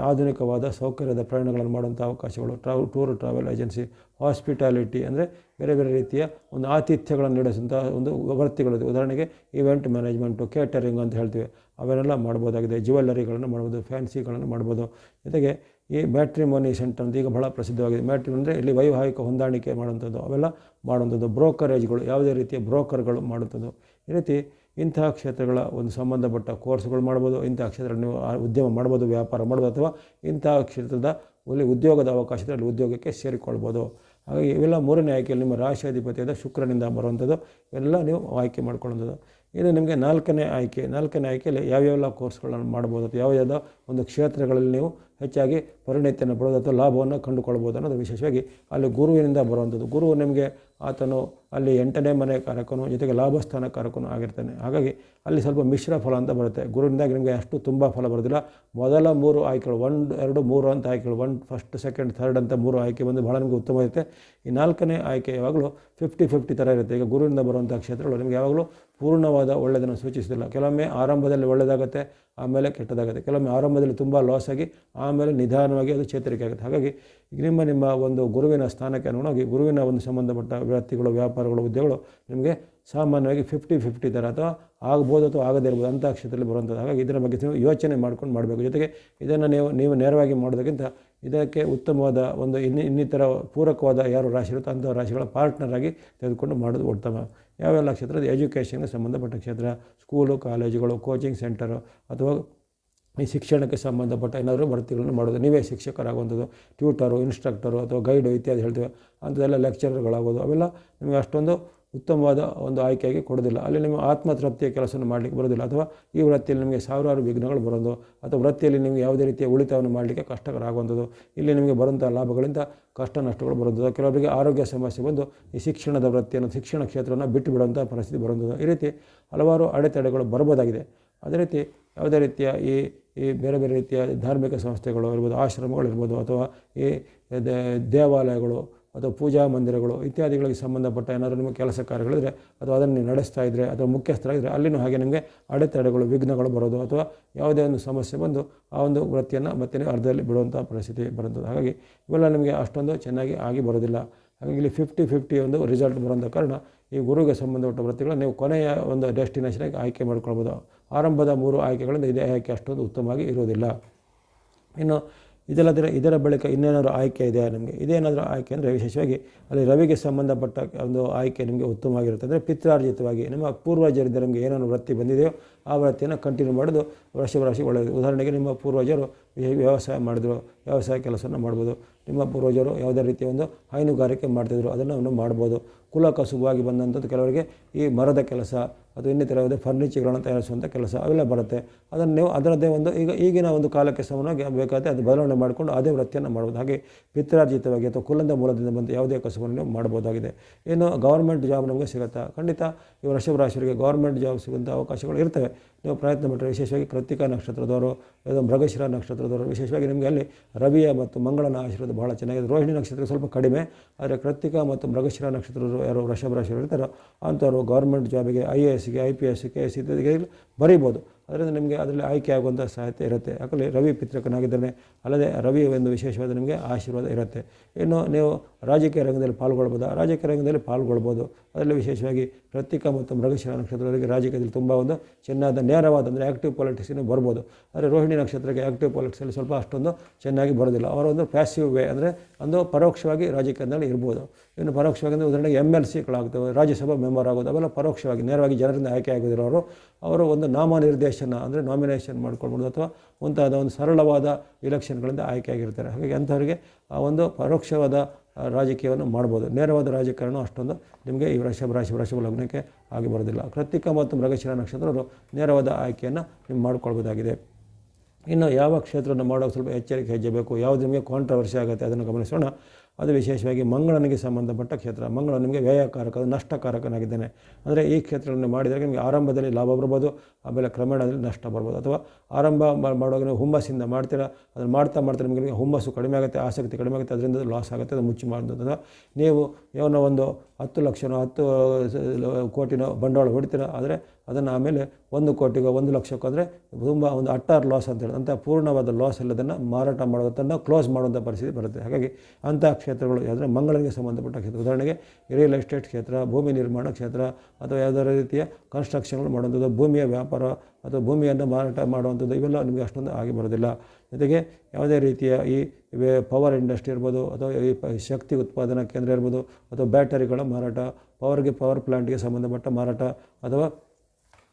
ಆಧುನಿಕವಾದ ಸೌಕರ್ಯದ ಪ್ರಯಾಣಗಳನ್ನು ಮಾಡುವಂಥ ಅವಕಾಶಗಳು. ಟ್ರಾವ್, ಟೂರ್ ಟ್ರಾವೆಲ್ ಏಜೆನ್ಸಿ, ಹಾಸ್ಪಿಟಾಲಿಟಿ ಅಂದರೆ ಬೇರೆ ಬೇರೆ ರೀತಿಯ ಒಂದು ಆತಿಥ್ಯಗಳನ್ನು ನಡೆಸುವಂಥ ಒಂದು ವೃತ್ತಿಗಳಿದೆ ಉದಾಹರಣೆಗೆ ಇವೆಂಟ್ ಮ್ಯಾನೇಜ್ಮೆಂಟು, ಕೇಟರಿಂಗ್ ಅಂತ ಹೇಳ್ತೀವಿ. ಅವೆಲ್ಲ ಮಾಡ್ಬೋದಾಗಿದೆ. ಜ್ಯುವೆಲ್ಲರಿಗಳನ್ನು ಮಾಡ್ಬೋದು, ಫ್ಯಾನ್ಸಿಗಳನ್ನು ಮಾಡ್ಬೋದು. ಜೊತೆಗೆ ಈ ಮ್ಯಾಟ್ರಿಮೋನಿ ಸೆಂಟರ್ ಅಂತ ಈಗ ಬಹಳ ಪ್ರಸಿದ್ಧವಾಗಿದೆ. ಮ್ಯಾಟ್ರಿ ಅಂದರೆ ಇಲ್ಲಿ ವೈವಾಹಿಕ ಹೊಂದಾಣಿಕೆ ಮಾಡುವಂಥದ್ದು. ಅವೆಲ್ಲ ಮಾಡುವಂಥದ್ದು. ಬ್ರೋಕರೇಜ್ಗಳು, ಯಾವುದೇ ರೀತಿಯ ಬ್ರೋಕರ್ಗಳು ಮಾಡುವಂಥದ್ದು. ಈ ರೀತಿ ಇಂತಹ ಕ್ಷೇತ್ರಗಳ ಒಂದು ಸಂಬಂಧಪಟ್ಟ ಕೋರ್ಸ್ಗಳು ಮಾಡ್ಬೋದು, ಇಂತಹ ಕ್ಷೇತ್ರ ನೀವು ಉದ್ಯಮ ಮಾಡ್ಬೋದು, ವ್ಯಾಪಾರ ಮಾಡ್ಬೋದು ಅಥವಾ ಇಂತಹ ಕ್ಷೇತ್ರದ ಒಳ್ಳೆ ಉದ್ಯೋಗದ ಅವಕಾಶದಲ್ಲಿ ಉದ್ಯೋಗಕ್ಕೆ ಸೇರಿಕೊಳ್ಬೋದು. ಹಾಗಾಗಿ ಇವೆಲ್ಲ ಮೂರನೇ ಆಯ್ಕೆಯಲ್ಲಿ ನಿಮ್ಮ ರಾಶಿಯಾಧಿಪತಿಯಾದ ಶುಕ್ರನಿಂದ ಬರುವಂಥದ್ದು. ಇವೆಲ್ಲ ನೀವು ಆಯ್ಕೆ ಮಾಡ್ಕೊಳ್ಳೋದು ಇದು ನಿಮಗೆ ನಾಲ್ಕನೇ ಆಯ್ಕೆ, ನಾಲ್ಕನೇ ಆಯ್ಕೆಯಲ್ಲಿ ಯಾವ್ಯಾವೆಲ್ಲ ಕೋರ್ಸ್ಗಳನ್ನು ಮಾಡ್ಬೋದು ಅಥವಾ ಯಾವ ಯಾವುದೋ ಒಂದು ಕ್ಷೇತ್ರಗಳಲ್ಲಿ ನೀವು ಹೆಚ್ಚಾಗಿ ಪರಿಣಿತಿಯನ್ನು ಪಡೆದು ಅಥವಾ ಲಾಭವನ್ನು ಕಂಡುಕೊಳ್ಬೋದು ಅನ್ನೋದು ವಿಶೇಷವಾಗಿ ಅಲ್ಲಿ ಗುರುವಿನಿಂದ ಬರುವಂಥದ್ದು. ಗುರು ನಿಮಗೆ ಆತನು ಅಲ್ಲಿ ಎಂಟನೇ ಮನೆ ಕಾರಕನು, ಜೊತೆಗೆ ಲಾಭಸ್ಥಾನ ಕಾರಕನು ಆಗಿರ್ತಾನೆ. ಹಾಗಾಗಿ ಅಲ್ಲಿ ಸ್ವಲ್ಪ ಮಿಶ್ರ ಫಲ ಅಂತ ಬರುತ್ತೆ. ಗುರುವಿನಿಂದಾಗಿ ನಿಮಗೆ ಅಷ್ಟು ತುಂಬ ಫಲ ಬರೋದಿಲ್ಲ. ಮೊದಲ ಮೂರು ಆಯ್ಕೆಗಳು, ಒಂದು, ಎರಡು, ಮೂರು ಅಂತ ಆಯ್ಕೆಗಳು ಒನ್ ಫಸ್ಟ್ ಸೆಕೆಂಡ್ ಥರ್ಡ್ ಅಂತ ಮೂರು ಆಯ್ಕೆ ಬಂದು ಭಾಳ ನಿಮಗೆ ಉತ್ತಮ ಇರುತ್ತೆ. ಈ ನಾಲ್ಕನೇ ಆಯ್ಕೆ ಯಾವಾಗಲೂ ಫಿಫ್ಟಿ ಫಿಫ್ಟಿ ಥರ ಇರುತ್ತೆ. ಈಗ ಗುರುವಿಂದ ಬರುವಂಥ ಕ್ಷೇತ್ರಗಳು ನಿಮಗೆ ಯಾವಾಗಲೂ ಪೂರ್ಣವಾದ ಒಳ್ಳೆಯದನ್ನು ಸೂಚಿಸೋದಿಲ್ಲ ಕೆಲವೊಮ್ಮೆ ಆರಂಭದಲ್ಲಿ ಒಳ್ಳೆಯದಾಗುತ್ತೆ ಆಮೇಲೆ ಕೆಟ್ಟದಾಗುತ್ತೆ. ಕೆಲವೊಮ್ಮೆ ಆರಂಭದಲ್ಲಿ ತುಂಬ ಲಾಸ್ ಆಗಿ, ಆಮೇಲೆ ನಿಧಾನವಾಗಿ ಅದು ಚೇತರಿಕೆ ಆಗುತ್ತೆ. ಹಾಗಾಗಿ ನಿಮ್ಮ ನಿಮ್ಮ ಒಂದು ಗುರುವಿನ ಸ್ಥಾನಕ್ಕೆ ಅನುಗುಣವಾಗಿ ಗುರುವಿನ ಒಂದು ಸಂಬಂಧಪಟ್ಟ ವ್ಯಕ್ತಿಗಳು ವ್ಯಾಪಾರಗಳು ಹುದ್ದೆಗಳು ನಿಮಗೆ ಸಾಮಾನ್ಯವಾಗಿ ಫಿಫ್ಟಿ ಫಿಫ್ಟಿ ಥರ ಅಥವಾ ಆಗ್ಬೋದು ಅಥವಾ ಆಗದೇ ಇರ್ಬೋದು ಅಂಥ ಕ್ಷೇತ್ರದಲ್ಲಿ ಬರುವಂಥದ್ದು. ಹಾಗಾಗಿ ಇದರ ಬಗ್ಗೆ ನೀವು ಯೋಚನೆ ಮಾಡ್ಕೊಂಡು ಮಾಡಬೇಕು. ಜೊತೆಗೆ ಇದನ್ನು ನೀವು ನೀವು ನೇರವಾಗಿ ಮಾಡೋದಕ್ಕಿಂತ ಇದಕ್ಕೆ ಉತ್ತಮವಾದ ಒಂದು ಇನ್ನಿ, ಇನ್ನಿತರ ಪೂರಕವಾದ ಯಾರು ರಾಶಿ ಇರುತ್ತೋ ಅಂಥ ರಾಶಿಗಳ ಪಾರ್ಟ್ನರಾಗಿ ತೆಗೆದುಕೊಂಡು ಮಾಡೋದು ಉತ್ತಮ. ಯಾವೆಲ್ಲ ಕ್ಷೇತ್ರ ಎಜುಕೇಷನ್ಗೆ ಸಂಬಂಧಪಟ್ಟ ಕ್ಷೇತ್ರ? ಸ್ಕೂಲು ಕಾಲೇಜುಗಳು ಕೋಚಿಂಗ್ ಸೆಂಟರು ಅಥವಾ ಈ ಶಿಕ್ಷಣಕ್ಕೆ ಸಂಬಂಧಪಟ್ಟ ಏನಾದರೂ ಭರ್ತಿಗಳನ್ನು ಮಾಡೋದು. ನೀವೇ ಶಿಕ್ಷಕರಾಗುವಂಥದ್ದು ಟ್ಯೂಟರು ಇನ್ಸ್ಟ್ರಕ್ಟರು ಅಥವಾ ಗೈಡು ಇತ್ಯಾದಿ ಹೇಳ್ತೀವಿ. ಅಂಥದ್ದೆಲ್ಲ ಲೆಕ್ಚರರ್ಗಳಾಗೋದು ಅವೆಲ್ಲ ನಿಮಗೆ ಅಷ್ಟೊಂದು ಉತ್ತಮವಾದ ಒಂದು ಆಯ್ಕೆಯಾಗಿ ಕೊಡೋದಿಲ್ಲ. ಅಲ್ಲಿ ನಿಮಗೆ ಆತ್ಮತೃಪ್ತಿಯ ಕೆಲಸವನ್ನು ಮಾಡಲಿಕ್ಕೆ ಬರೋದಿಲ್ಲ. ಅಥವಾ ಈ ವೃತ್ತಿಯಲ್ಲಿ ನಿಮಗೆ ಸಾವಿರಾರು ವಿಘ್ನಗಳು ಬರೋದು. ಅಥವಾ ವೃತ್ತಿಯಲ್ಲಿ ನಿಮಗೆ ಯಾವುದೇ ರೀತಿಯ ಉಳಿತಾಯವನ್ನು ಮಾಡಲಿಕ್ಕೆ ಕಷ್ಟಕರ ಆಗುವಂಥದ್ದು ಇಲ್ಲಿ ನಿಮಗೆ ಬರುವಂಥ ಲಾಭಗಳಿಂದ ಕಷ್ಟ ನಷ್ಟಗಳು ಬರೋದು ಕೆಲವರಿಗೆ ಆರೋಗ್ಯ ಸಮಸ್ಯೆ ಬಂದು ಈ ಶಿಕ್ಷಣದ ವೃತ್ತಿಯನ್ನು, ಶಿಕ್ಷಣ ಕ್ಷೇತ್ರವನ್ನು ಬಿಟ್ಟು ಬಿಡುವಂಥ ಪರಿಸ್ಥಿತಿ ಬರುವಂಥದ್ದು. ಈ ರೀತಿ ಹಲವಾರು ಅಡೆತಡೆಗಳು ಬರ್ಬೋದಾಗಿದೆ ಅದೇ ರೀತಿ ಯಾವುದೇ ರೀತಿಯ ಈ ಈ ಬೇರೆ ಬೇರೆ ರೀತಿಯ ಧಾರ್ಮಿಕ ಸಂಸ್ಥೆಗಳು ಇರ್ಬೋದು ಆಶ್ರಮಗಳಿರ್ಬೋದು ಅಥವಾ ಈ ದೇವಾಲಯಗಳು ಅಥವಾ ಪೂಜಾ ಮಂದಿರಗಳು ಇತ್ಯಾದಿಗಳಿಗೆ ಸಂಬಂಧಪಟ್ಟ ಏನಾದರೂ ನಿಮಗೆ ಕೆಲಸ ಕಾರ್ಯಗಳಿದ್ರೆ ಅಥವಾ ಅದನ್ನು ನೀವು ನಡೆಸ್ತಾ ಇದ್ದರೆ ಅಥವಾ ಮುಖ್ಯಸ್ಥರಾಗಿದ್ದರೆ ಅಲ್ಲಿನೂ ಹಾಗೆ ನಿಮಗೆ ಅಡೆತಡೆಗಳು, ವಿಘ್ನಗಳು ಬರೋದು ಅಥವಾ ಯಾವುದೇ ಒಂದು ಸಮಸ್ಯೆ ಬಂದು ಆ ಒಂದು ವೃತ್ತಿಯನ್ನು ಮತ್ತೆ ಅರ್ಧದಲ್ಲಿ ಬಿಡುವಂಥ ಪರಿಸ್ಥಿತಿ ಬರುತ್ತದೆ ಹಾಗಾಗಿ ಇವೆಲ್ಲ ನಿಮಗೆ ಅಷ್ಟೊಂದು ಚೆನ್ನಾಗಿ ಆಗಿ ಬರೋದಿಲ್ಲ. ಹಾಗಾಗಿ ಇಲ್ಲಿ ಫಿಫ್ಟಿ ಫಿಫ್ಟಿ ಒಂದು ರಿಸಲ್ಟ್ ಬರೋಂಥ ಕಾರಣ ಈ ಗುರುವಿಗೆ ಸಂಬಂಧಪಟ್ಟ ವೃತ್ತಿಗಳನ್ನು ನೀವು ಕೊನೆಯ ಒಂದು ಡೆಸ್ಟಿನೇಷನಿಗೆ ಆಯ್ಕೆ ಮಾಡ್ಕೊಳ್ಬೋದು. ಆರಂಭದ ಮೂರು ಆಯ್ಕೆಗಳಿಂದ ಇದೇ ಆಯ್ಕೆ ಅಷ್ಟೊಂದು ಉತ್ತಮವಾಗಿ ಇರೋದಿಲ್ಲ ಇನ್ನು ಇದಲ್ಲದೆ ಇದರ ಬಳಿಕ ಇನ್ನೇನಾದರೂ ಆಯ್ಕೆ ಇದೆ ನಿಮಗೆ? ಇದೇನಾದರೂ ಆಯ್ಕೆ ಅಂದರೆ ವಿಶೇಷವಾಗಿ ಅಲ್ಲಿ ರವಿಗೆ ಸಂಬಂಧಪಟ್ಟ ಒಂದು ಆಯ್ಕೆ ನಿಮಗೆ ಉತ್ತಮವಾಗಿರುತ್ತೆ. ಅಂದರೆ ಪಿತ್ರಾರ್ಜಿತವಾಗಿ ನಿಮ್ಮ ಪೂರ್ವಜರಿಂದ ನಿಮಗೆ ಏನೇನು ವೃತ್ತಿ ಬಂದಿದೆಯೋ ಆ ವೃತ್ತಿಯನ್ನು ಕಂಟಿನ್ಯೂ ಮಾಡೋದು ವರ್ಷ ವರ್ಷ ಒಳ್ಳೆಯದು. ಉದಾಹರಣೆಗೆ ನಿಮ್ಮ ಪೂರ್ವಜರು ವ್ಯವಸಾಯ ಮಾಡಿದ್ರು, ವ್ಯವಸಾಯ ಕೆಲಸವನ್ನು ಮಾಡ್ಬೋದು. ನಿಮ್ಮ ಪೂರ್ವಜರು ಯಾವುದೇ ರೀತಿಯ ಒಂದು ಹೈನುಗಾರಿಕೆ ಮಾಡ್ತಿದ್ರು, ಅದನ್ನು ಮಾಡ್ಬೋದು. ಕುಲ ಕಸುಬಾಗಿ ಬಂದಂಥದ್ದು ಕೆಲವರಿಗೆ ಈ ಮರದ ಕೆಲಸ ಅಥವಾ ಇನ್ನಿತರ ಫರ್ನಿಚರ್ಗಳನ್ನು ತಯಾರಿಸುವಂಥ ಕೆಲಸ ಅವೆಲ್ಲ ಬರುತ್ತೆ. ಅದನ್ನು ನೀವು ಅದರದ್ದೇ ಒಂದು ಈಗ ಈಗಿನ ಒಂದು ಕಾಲಕ್ಕೆ ಸಮನಾಗಿ ಬೇಕಾದರೆ ಅದು ಬದಲಾವಣೆ ಮಾಡಿಕೊಂಡು ಅದೇ ವೃತ್ತಿಯನ್ನು ಮಾಡ್ಬೋದು. ಹಾಗೆ ಪಿತ್ರಾರ್ಜಿತವಾಗಿ ಅಥವಾ ಕುಲದ ಮೂಲದಿಂದ ಬಂದ ಯಾವುದೇ ಕಸುಬನ್ನು ನೀವು ಮಾಡ್ಬೋದಾಗಿದೆ ಏನು ಗೌರ್ಮೆಂಟ್ ಜಾಬ್ ನಮಗೆ ಸಿಗುತ್ತಾ? ಖಂಡಿತ ಈ ವೃಷಭ ರಾಶಿಯವರಿಗೆ ಗೌರ್ಮೆಂಟ್ ಜಾಬ್ ಸಿಗುವಂಥ ಅವಕಾಶಗಳು ಇರ್ತವೆ. ನೀವು ಪ್ರಯತ್ನ ಪಟ್ಟರೆ ವಿಶೇಷವಾಗಿ ಕೃತಿಕಾ ನಕ್ಷತ್ರದವರು, ಯಾವುದೋ ಮೃಗಶಿರ ನಕ್ಷತ್ರದವರು, ವಿಶೇಷವಾಗಿ ನಿಮಗೆ ಅಲ್ಲಿ ರವಿಯ ಮತ್ತು ಮಂಗಳನ ಆಶೀರ್ವಾದ ಬಹಳ ಚೆನ್ನಾಗಿದೆ. ರೋಹಿಣಿ ನಕ್ಷತ್ರ ಸ್ವಲ್ಪ ಕಡಿಮೆ, ಆದರೆ ಕೃತಿಕಾ ಮತ್ತು ಮೃಗಶಿರ ನಕ್ಷತ್ರದವರು ಯಾರು ವೃಷಭ ರಾಶಿಯವರು ಇರ್ತಾರೋ ಅಂಥವ್ರು ಗೌರ್ಮೆಂಟ್ ಜಾಬಿಗೆ ಐ ಎ ಎಸ್ಗೆ I P S K S ಇತ್ಯಾದಿಗೆ ಬರೀಬೋದು. ಅದರಿಂದ ನಿಮಗೆ ಅದರಲ್ಲಿ ಆಯ್ಕೆ ಆಗುವಂಥ ಸಾಧ್ಯತೆ ಇರುತ್ತೆ. ಯಾಕಂದರೆ ರವಿ ಪಿತೃಕನಾಗಿದ್ದಾನೆ ಅಲ್ಲದೆ ರವಿ ಒಂದು ವಿಶೇಷವಾದ ನಿಮಗೆ ಆಶೀರ್ವಾದ ಇರುತ್ತೆ. ಇನ್ನು ನೀವು ರಾಜಕೀಯ ರಂಗದಲ್ಲಿ ಪಾಲ್ಗೊಳ್ಬೋದು? ರಾಜಕೀಯ ರಂಗದಲ್ಲಿ ಪಾಲ್ಗೊಳ್ಬೋದು. ಅದರಲ್ಲಿ ವಿಶೇಷವಾಗಿ ಪ್ರತ್ಯೇಕ ಮತ್ತು ಮೃಗಶಿರ ನಕ್ಷತ್ರದವರಿಗೆ ರಾಜಕೀಯದಲ್ಲಿ ತುಂಬ ಒಂದು ಚೆನ್ನಾದ, ನೇರವಾದ ಅಂದರೆ ಆ್ಯಕ್ಟಿವ್ ಪಾಲಿಟಿಕ್ಸಿನ ಬರ್ಬೋದು. ಆದರೆ ರೋಹಿಣಿ ನಕ್ಷತ್ರಕ್ಕೆ ಆ್ಯಕ್ಟಿವ್ ಪಾಲಿಟಿಕ್ಸಲ್ಲಿ ಸ್ವಲ್ಪ ಅಷ್ಟೊಂದು ಚೆನ್ನಾಗಿ ಬರೋದಿಲ್ಲ. ಅವರ ಒಂದು ಪ್ಯಾಸಿವ್ ವೇ ಅಂದರೆ ಒಂದು ಪರೋಕ್ಷವಾಗಿ ರಾಜಕೀಯದಲ್ಲಿ ಇರ್ಬೋದು. ಇನ್ನು ಪರೋಕ್ಷವಾಗಿ ಅಂದರೆ ಉದಾಹರಣೆಗೆ ಎಂ ಎಲ್ ಸಿಗಳಾಗ್ತವೆ ರಾಜ್ಯಸಭಾ ಮೆಂಬರ್ ಆಗೋದು, ಅವೆಲ್ಲ ಪರೋಕ್ಷವಾಗಿ ನೇರವಾಗಿ ಜನರಿಂದ ಆಯ್ಕೆ ಆಗೋದಿಲ್ಲ. ಅವರು ಅವರು ಒಂದು ನಾಮನಿರ್ದೇಶನ ಅಂದರೆ ನಾಮಿನೇಷನ್ ಮಾಡ್ಕೊಳ್ಬೋದು ಅಥವಾ ಮುಂತಾದ ಒಂದು ಸರಳವಾದ ಇಲೆಕ್ಷನ್ಗಳಿಂದ ಆಯ್ಕೆ ಆಗಿರ್ತಾರೆ ಹಾಗಾಗಿ ಅಂಥವ್ರಿಗೆ, ಆ, ಒಂದು ಪರೋಕ್ಷವಾದ ರಾಜಕೀಯವನ್ನು ಮಾಡ್ಬೋದು. ನೇರವಾದ ರಾಜಕಾರಣ ಅಷ್ಟೊಂದು ನಿಮಗೆ ಈ ವೃಷಭ ರಾಶಿ, ವೃಷಭ ಲಗ್ನಕ್ಕೆ ಆಗಿ ಬರೋದಿಲ್ಲ. ಕೃತಿಕ ಮತ್ತು ಮೃಗಶಿರ ನಕ್ಷತ್ರರು ನೇರವಾದ ಆಯ್ಕೆಯನ್ನು ನೀವು ಮಾಡ್ಕೊಳ್ಬೋದಾಗಿದೆ. ಇನ್ನು ಯಾವ ಕ್ಷೇತ್ರವನ್ನು ಮಾಡೋಕ್ಕೆ ಸ್ವಲ್ಪ ಎಚ್ಚರಿಕೆ ಹೆಜ್ಜೆ ಬೇಕು ಯಾವುದು ನಿಮಗೆ ಕಾಂಟ್ರವರ್ಸಿ ಆಗುತ್ತೆ? ಅದನ್ನು ಗಮನಿಸೋಣ. ಅದು ವಿಶೇಷವಾಗಿ ಮಂಗಳನಿಗೆ ಸಂಬಂಧಪಟ್ಟ ಕ್ಷೇತ್ರ. ಮಂಗಳ ನಿಮಗೆ ವ್ಯಯಕಾರಕ ನಷ್ಟಕಾರಕನಾಗಿದ್ದೇನೆ. ಅಂದರೆ ಈ ಕ್ಷೇತ್ರಗಳನ್ನು ಮಾಡಿದರೆ ನಿಮಗೆ ಆರಂಭದಲ್ಲಿ ಲಾಭ ಬರ್ಬೋದು, ಆಮೇಲೆ ಕ್ರಮೇಣದಲ್ಲಿ ನಷ್ಟ ಬರ್ಬೋದು. ಅಥವಾ ಆರಂಭ ಮಾಡುವಾಗ ನೀವು ಹುಮ್ಮಸ್ಸಿಂದ ಮಾಡ್ತೀರಾ, ಅದನ್ನು ಮಾಡ್ತಾ ಮಾಡ್ತಾ ನಿಮಗೆ ಹುಮ್ಮಸ್ಸು ಕಡಿಮೆ ಆಗುತ್ತೆ, ಆಸಕ್ತಿ ಕಡಿಮೆ ಆಗುತ್ತೆ, ಅದರಿಂದ ಲಾಸ್ ಆಗುತ್ತೆ, ಅದು ಮುಚ್ಚಿ ಮಾಡೋದು ನೀವು ಏನೋ ಒಂದು ಹತ್ತು ಲಕ್ಷನೋ, ಹತ್ತು ಕೋಟಿನೋ ಬಂಡವಾಳ ಹೊಡಿತೀರ, ಆದರೆ ಅದನ್ನು ಆಮೇಲೆ ಒಂದು ಕೋಟಿಗೋ ಒಂದು ಲಕ್ಷಕ್ಕೋ ಅಂದರೆ ತುಂಬ ಒಂದು ಅಟ್ಟಾರ್ ಲಾಸ್ ಅಂತ ಹೇಳಿ ಅಂಥ ಪೂರ್ಣವಾದ ಲಾಸ್ ಇಲ್ಲದನ್ನು ಮಾರಾಟ ಮಾಡೋದನ್ನು ಕ್ಲೋಸ್ ಮಾಡುವಂಥ ಪರಿಸ್ಥಿತಿ ಬರುತ್ತೆ. ಹಾಗಾಗಿ ಅಂಥ ಕ್ಷೇತ್ರಗಳು ಯಾವುದೇ ಮಂಗಳನಿಗೆ ಸಂಬಂಧಪಟ್ಟ ಕ್ಷೇತ್ರ, ಉದಾಹರಣೆಗೆ ರಿಯಲ್ ಎಸ್ಟೇಟ್ ಕ್ಷೇತ್ರ, ಭೂಮಿ ನಿರ್ಮಾಣ ಕ್ಷೇತ್ರ ಅಥವಾ ಯಾವುದೇ ರೀತಿಯ ಕನ್ಸ್ಟ್ರಕ್ಷನ್ಗಳು ಮಾಡುವಂಥದ್ದು, ಭೂಮಿಯ ವ್ಯಾಪಾರ ಅಥವಾ ಭೂಮಿಯನ್ನು ಮಾರಾಟ ಮಾಡುವಂಥದ್ದು, ಇವೆಲ್ಲ ನಿಮಗೆ ಅಷ್ಟೊಂದು ಆಗಿ ಬರೋದಿಲ್ಲ. ಜೊತೆಗೆ ಯಾವುದೇ ರೀತಿಯ ಈ ಪವರ್ ಇಂಡಸ್ಟ್ರಿ ಇರ್ಬೋದು ಅಥವಾ ಈ ಶಕ್ತಿ ಉತ್ಪಾದನಾ ಕೇಂದ್ರ ಇರ್ಬೋದು ಅಥವಾ ಬ್ಯಾಟರಿಗಳ ಮಾರಾಟ ಪವರ್ಗೆ ಪವರ್ ಪ್ಲಾಂಟ್ಗೆ ಸಂಬಂಧಪಟ್ಟ ಮಾರಾಟ ಅಥವಾ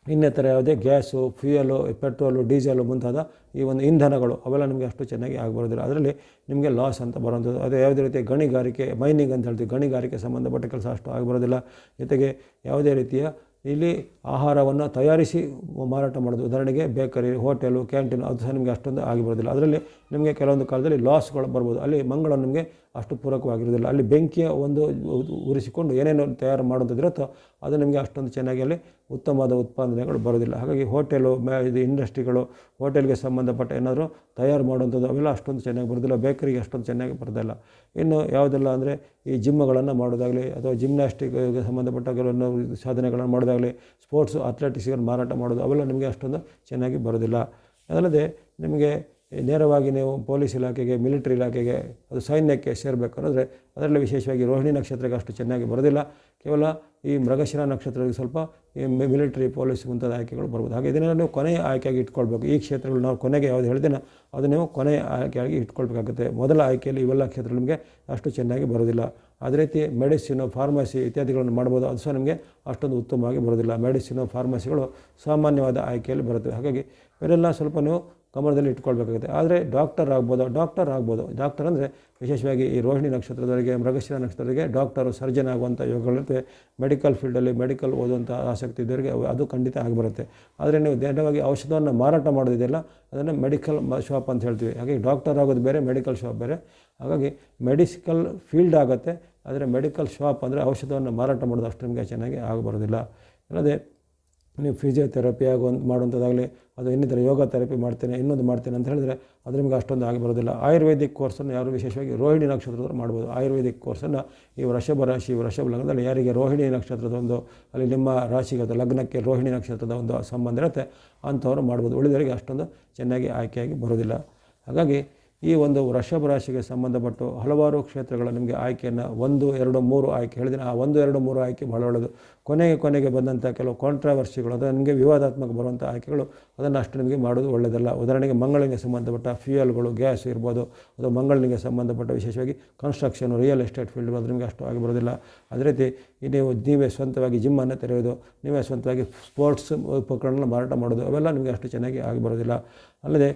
ಇನ್ನಿತರ ಯಾವುದೇ ಗ್ಯಾಸು, ಫ್ಯೂಯಲು, ಪೆಟ್ರೋಲು, ಡೀಸೆಲು ಮುಂತಾದ ಈ ಒಂದು ಇಂಧನಗಳು, ಅವೆಲ್ಲ ನಿಮಗೆ ಅಷ್ಟು ಚೆನ್ನಾಗಿ ಆಗಬರೋದಿಲ್ಲ. ಅದರಲ್ಲಿ ನಿಮಗೆ ಲಾಸ್ ಅಂತ ಬರೋಂಥದ್ದು ಅದು ಯಾವುದೇ ರೀತಿಯ ಗಣಿಗಾರಿಕೆ ಮೈನಿಂಗ್ ಅಂತ ಹೇಳ್ತೀವಿ. ಗಣಿಗಾರಿಕೆ ಸಂಬಂಧಪಟ್ಟ ಕೆಲಸ ಅಷ್ಟು ಆಗಬರೋದಿಲ್ಲ. ಜೊತೆಗೆ ಯಾವುದೇ ರೀತಿಯ ಇಲ್ಲಿ ಆಹಾರವನ್ನು ತಯಾರಿಸಿ ಮಾರಾಟ ಮಾಡೋದು. ಉದಾಹರಣೆಗೆ ಬೇಕರಿ, ಹೋಟೆಲು, ಕ್ಯಾಂಟೀನ್, ಅದು ಸಹ ನಿಮಗೆ ಅಷ್ಟೊಂದು ಆಗಿಬರೋದಿಲ್ಲ. ಅದರಲ್ಲಿ ನಿಮಗೆ ಕೆಲವೊಂದು ಕಾಲದಲ್ಲಿ ಲಾಸ್ಗಳು ಬರ್ಬೋದು. ಅಲ್ಲಿ ಮಂಗಳ ನಿಮಗೆ ಅಷ್ಟು ಪೂರಕವಾಗಿರೋದಿಲ್ಲ ಅಲ್ಲಿ ಬೆಂಕಿಯ ಒಂದು ಉರಿಸಿಕೊಂಡು ಏನೇನು ತಯಾರು ಮಾಡೋದಿರುತ್ತೋ ಅದು ನಿಮಗೆ ಅಷ್ಟೊಂದು ಚೆನ್ನಾಗಿ ಅಲ್ಲಿ ಉತ್ತಮವಾದ ಉತ್ಪಾದನೆಗಳು ಬರೋದಿಲ್ಲ ಹಾಗಾಗಿ ಹೋಟೆಲು ಮ್ಯಾ ಇದು ಇಂಡಸ್ಟ್ರಿಗಳು, ಹೋಟೆಲ್ಗೆ ಸಂಬಂಧಪಟ್ಟ ಏನಾದರೂ ತಯಾರು ಮಾಡುವಂಥದ್ದು, ಅವೆಲ್ಲ ಅಷ್ಟೊಂದು ಚೆನ್ನಾಗಿ ಬರೋದಿಲ್ಲ ಬೇಕರಿಗೆ ಅಷ್ಟೊಂದು ಚೆನ್ನಾಗಿ ಬರೋದಿಲ್ಲ ಇನ್ನು ಯಾವುದೆಲ್ಲ ಅಂದರೆ ಈ ಜಿಮ್ಗಳನ್ನು ಮಾಡೋದಾಗಲಿ ಅಥವಾ ಜಿಮ್ನಾಸ್ಟಿಕ್ಗೆ ಸಂಬಂಧಪಟ್ಟ ಕೆಲವೊಂದು ಸಾಧನೆಗಳನ್ನು ಮಾಡೋದಾಗಲಿ ಸ್ಪೋರ್ಟ್ಸು ಅಥ್ಲೆಟಿಕ್ಸ್ಗಳನ್ನು ಮಾರಾಟ ಮಾಡೋದು ಅವೆಲ್ಲ ನಿಮಗೆ ಅಷ್ಟೊಂದು ಚೆನ್ನಾಗಿ ಬರೋದಿಲ್ಲ ಅದಲ್ಲದೆ ನಿಮಗೆ ನೇರವಾಗಿ ನೀವು ಪೊಲೀಸ್ ಇಲಾಖೆಗೆ, ಮಿಲಿಟರಿ ಇಲಾಖೆಗೆ ಅದು ಸೈನ್ಯಕ್ಕೆ ಸೇರಬೇಕು ಅನ್ನೋದ್ರೆ ಅದರಲ್ಲಿ ವಿಶೇಷವಾಗಿ ರೋಹಿಣಿ ನಕ್ಷತ್ರಕ್ಕೆ ಅಷ್ಟು ಚೆನ್ನಾಗಿ ಬರೋದಿಲ್ಲ. ಕೇವಲ ಈ ಮೃಗಶಿರ ನಕ್ಷತ್ರಕ್ಕೆ ಸ್ವಲ್ಪ ಮಿಲಿಟರಿ, ಪೊಲೀಸ್ ಮುಂತಾದ ಆಯ್ಕೆಗಳು ಬರ್ಬೋದು. ಹಾಗೆ ಇದನ್ನೆಲ್ಲ ನೀವು ಕೊನೆಯ ಆಯ್ಕೆಯಾಗಿ ಇಟ್ಕೊಳ್ಬೇಕು. ಈ ಕ್ಷೇತ್ರಗಳು ನಾವು ಕೊನೆಗೆ ಯಾವುದು ಹೇಳ್ತೇನೆ ಅದು ನೀವು ಕೊನೆಯ ಆಯ್ಕೆಯಾಗಿ ಇಟ್ಕೊಳ್ಬೇಕಾಗುತ್ತೆ. ಮೊದಲ ಆಯ್ಕೆಯಲ್ಲಿ ಇವೆಲ್ಲ ಕ್ಷೇತ್ರಗಳು ನಿಮಗೆ ಅಷ್ಟು ಚೆನ್ನಾಗಿ ಬರೋದಿಲ್ಲ. ಅದೇ ರೀತಿ ಮೆಡಿಸಿನು, ಫಾರ್ಮಸಿ ಇತ್ಯಾದಿಗಳನ್ನು ಮಾಡ್ಬೋದು. ಅದು ಸಹ ನಿಮಗೆ ಅಷ್ಟೊಂದು ಉತ್ತಮವಾಗಿ ಬರೋದಿಲ್ಲ. ಮೆಡಿಸಿನು, ಫಾರ್ಮಸಿಗಳು ಸಾಮಾನ್ಯವಾದ ಆಯ್ಕೆಯಲ್ಲಿ ಬರುತ್ತವೆ ಹಾಗಾಗಿ ಇವರೆಲ್ಲ ಸ್ವಲ್ಪ ನೀವು ಗಮನದಲ್ಲಿ ಇಟ್ಕೊಳ್ಬೇಕಾಗುತ್ತೆ. ಆದರೆ ಡಾಕ್ಟರ್ ಆಗ್ಬೋದು ಡಾಕ್ಟರ್ ಆಗ್ಬೋದು. ಡಾಕ್ಟರ್ ಅಂದರೆ ವಿಶೇಷವಾಗಿ ಈ ರೋಹಿಣಿ ನಕ್ಷತ್ರದವರಿಗೆ, ಮೃಗಶಿರ ನಕ್ಷತ್ರದವರಿಗೆ ಡಾಕ್ಟರು ಸರ್ಜನ್ ಆಗುವಂಥ ಯೋಗಗಳಿರುತ್ತೆ. ಮೆಡಿಕಲ್ ಫೀಲ್ಡಲ್ಲಿ ಮೆಡಿಕಲ್ ಓದುವಂಥ ಆಸಕ್ತಿ ಇದ್ದವರಿಗೆ ಅದು ಖಂಡಿತ ಆಗಿಬರುತ್ತೆ. ಆದರೆ ನೀವು ನೇರವಾಗಿ ಔಷಧವನ್ನು ಮಾರಾಟ ಮಾಡೋದಿದೆಯಲ್ಲ, ಅದನ್ನು ಮೆಡಿಕಲ್ ಶಾಪ್ ಅಂತ ಹೇಳ್ತೀವಿ. ಹಾಗಾಗಿ ಡಾಕ್ಟರ್ ಆಗೋದು ಬೇರೆ ಮೆಡಿಕಲ್ ಶಾಪ್ ಬೇರೆ. ಹಾಗಾಗಿ ಮೆಡಿಕಲ್ ಫೀಲ್ಡ್ ಆಗುತ್ತೆ, ಆದರೆ ಮೆಡಿಕಲ್ ಶಾಪ್ ಅಂದರೆ ಔಷಧವನ್ನು ಮಾರಾಟ ಮಾಡೋದು ಅಷ್ಟು ನಿಮಗೆ ಚೆನ್ನಾಗಿ ಆಗಬರೋದಿಲ್ಲ. ಅಲ್ಲದೆ, ನೀವು ಫಿಸಿಯೋಥೆರಪಿ ಆಗುವಂಥ ಮಾಡುವಂಥದ್ದಾಗಲಿ ಅದು ಇನ್ನಿತರ ಯೋಗ ಥೆರಪಿ ಮಾಡ್ತೇನೆ, ಇನ್ನೊಂದು ಮಾಡ್ತೇನೆ ಅಂತ ಹೇಳಿದ್ರೆ ಅದು ನಿಮಗೆ ಅಷ್ಟೊಂದು ಆಗಿ ಬರೋದಿಲ್ಲ. ಆಯುರ್ವೇದಿಕ್ ಕೋರ್ಸನ್ನು ಯಾರು ವಿಶೇಷವಾಗಿ ರೋಹಿಣಿ ನಕ್ಷತ್ರದವರು ಮಾಡ್ಬೋದು. ಆಯುರ್ವೇದಿಕ್ ಕೋರ್ಸನ್ನು ಈ ವೃಷಭ ರಾಶಿ, ವೃಷಭ ಲಗ್ನದಲ್ಲಿ ಯಾರಿಗೆ ರೋಹಿಣಿ ನಕ್ಷತ್ರದ ಒಂದು, ಅಲ್ಲಿ ನಿಮ್ಮ ರಾಶಿಗೆ ಅಥವಾ ಲಗ್ನಕ್ಕೆ ರೋಹಿಣಿ ನಕ್ಷತ್ರದ ಒಂದು ಸಂಬಂಧ ಇರುತ್ತೆ ಅಂಥವ್ರು ಮಾಡ್ಬೋದು. ಉಳಿದವರಿಗೆ ಅಷ್ಟೊಂದು ಚೆನ್ನಾಗಿ ಆಯ್ಕೆಯಾಗಿ ಬರೋದಿಲ್ಲ. ಹಾಗಾಗಿ ಈ ಒಂದು ವೃಷಭ ರಾಶಿಗೆ ಸಂಬಂಧಪಟ್ಟು ಹಲವಾರು ಕ್ಷೇತ್ರಗಳ ನಿಮಗೆ ಆಯ್ಕೆಯನ್ನು ಒಂದು, ಎರಡು, ಮೂರು ಆಯ್ಕೆ ಹೇಳಿದರೆ ಆ ಒಂದು, ಎರಡು, ಮೂರು ಆಯ್ಕೆ ಬಹಳ ಒಳ್ಳೆಯದು ಕೊನೆಗೆ ಕೊನೆಗೆ ಬಂದಂಥ ಕೆಲವು ಕಾಂಟ್ರವರ್ಸಿಗಳು ಅದು ನಿಮಗೆ ವಿವಾದಾತ್ಮಕ ಬರುವಂಥ ಆಯ್ಕೆಗಳು, ಅದನ್ನು ಅಷ್ಟು ನಿಮಗೆ ಮಾಡೋದು ಒಳ್ಳೆಯದಲ್ಲ ಉದಾಹರಣೆಗೆ ಮಂಗಳಿಗೆ ಸಂಬಂಧಪಟ್ಟ ಫ್ಯೂಯಲ್ಗಳು ಗ್ಯಾಸ್ ಇರ್ಬೋದು, ಅದು ಮಂಗಳಿಗೆ ಸಂಬಂಧಪಟ್ಟ ವಿಶೇಷವಾಗಿ ಕನ್ಸ್ಟ್ರಕ್ಷನ್ ರಿಯಲ್ ಎಸ್ಟೇಟ್ ಫೀಲ್ಡ್ ಅದು ನಿಮಗೆ ಅಷ್ಟು ಆಗಿ ಬರೋದಿಲ್ಲ ಅದೇ ರೀತಿ ನೀವು, ನೀವೇ ಸ್ವಂತವಾಗಿ ಜಿಮ್ಮನ್ನು ತೆರೆಯೋದು ನೀವೇ ಸ್ವಂತವಾಗಿ ಸ್ಪೋರ್ಟ್ಸ್ ಉಪಕರಣಗಳನ್ನ ಮಾರಾಟ ಮಾಡೋದು ಅವೆಲ್ಲ ನಿಮಗೆ ಅಷ್ಟು ಚೆನ್ನಾಗಿ ಆಗಿ ಬರೋದಿಲ್ಲ ಅಲ್ಲದೆ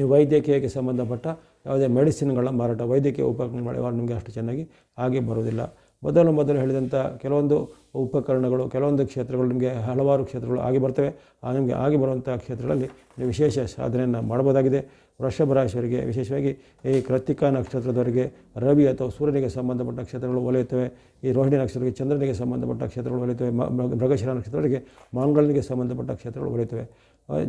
ಈ ವೈದ್ಯಕೀಯಕ್ಕೆ ಸಂಬಂಧಪಟ್ಟ ಯಾವುದೇ ಮೆಡಿಸಿನ್ಗಳನ್ನ ಮಾರಾಟ, ವೈದ್ಯಕೀಯ ಉಪಕರಣಗಳು ನಿಮಗೆ ಅಷ್ಟು ಚೆನ್ನಾಗಿ ಹಾಗೆ ಬರೋದಿಲ್ಲ ಮೊದಲು ಮೊದಲು ಹೇಳಿದಂಥ ಕೆಲವೊಂದು ಉಪಕರಣಗಳು, ಕೆಲವೊಂದು ಕ್ಷೇತ್ರಗಳು ನಿಮಗೆ ಹಲವಾರು ಕ್ಷೇತ್ರಗಳು ಆಗಿ ಬರ್ತವೆ. ಆ ನಿಮಗೆ ಆಗಿ ಬರುವಂಥ ಕ್ಷೇತ್ರಗಳಲ್ಲಿ ನೀವು ವಿಶೇಷ ಸಾಧನೆಯನ್ನು ಮಾಡಬಹುದಾಗಿದೆ. ವೃಷಭ ರಾಶಿಯವರಿಗೆ ವಿಶೇಷವಾಗಿ ಈ ಕೃತಿಕಾ ನಕ್ಷತ್ರದವರಿಗೆ ರವಿ ಅಥವಾ ಸೂರ್ಯನಿಗೆ ಸಂಬಂಧಪಟ್ಟ ಕ್ಷೇತ್ರಗಳು ಒಲೆಯುತ್ತವೆ. ಈ ರೋಹಿಣಿ ನಕ್ಷತ್ರಕ್ಕೆ ಚಂದ್ರನಿಗೆ ಸಂಬಂಧಪಟ್ಟ ಕ್ಷೇತ್ರಗಳು ಒಲಿಯುತ್ತವೆ. ಮೃಗಶಿರ ನಕ್ಷತ್ರವರಿಗೆ ಮಂಗಳನಿಗೆ ಸಂಬಂಧಪಟ್ಟ ಕ್ಷೇತ್ರಗಳು ಒಲೆಯುತ್ತವೆ.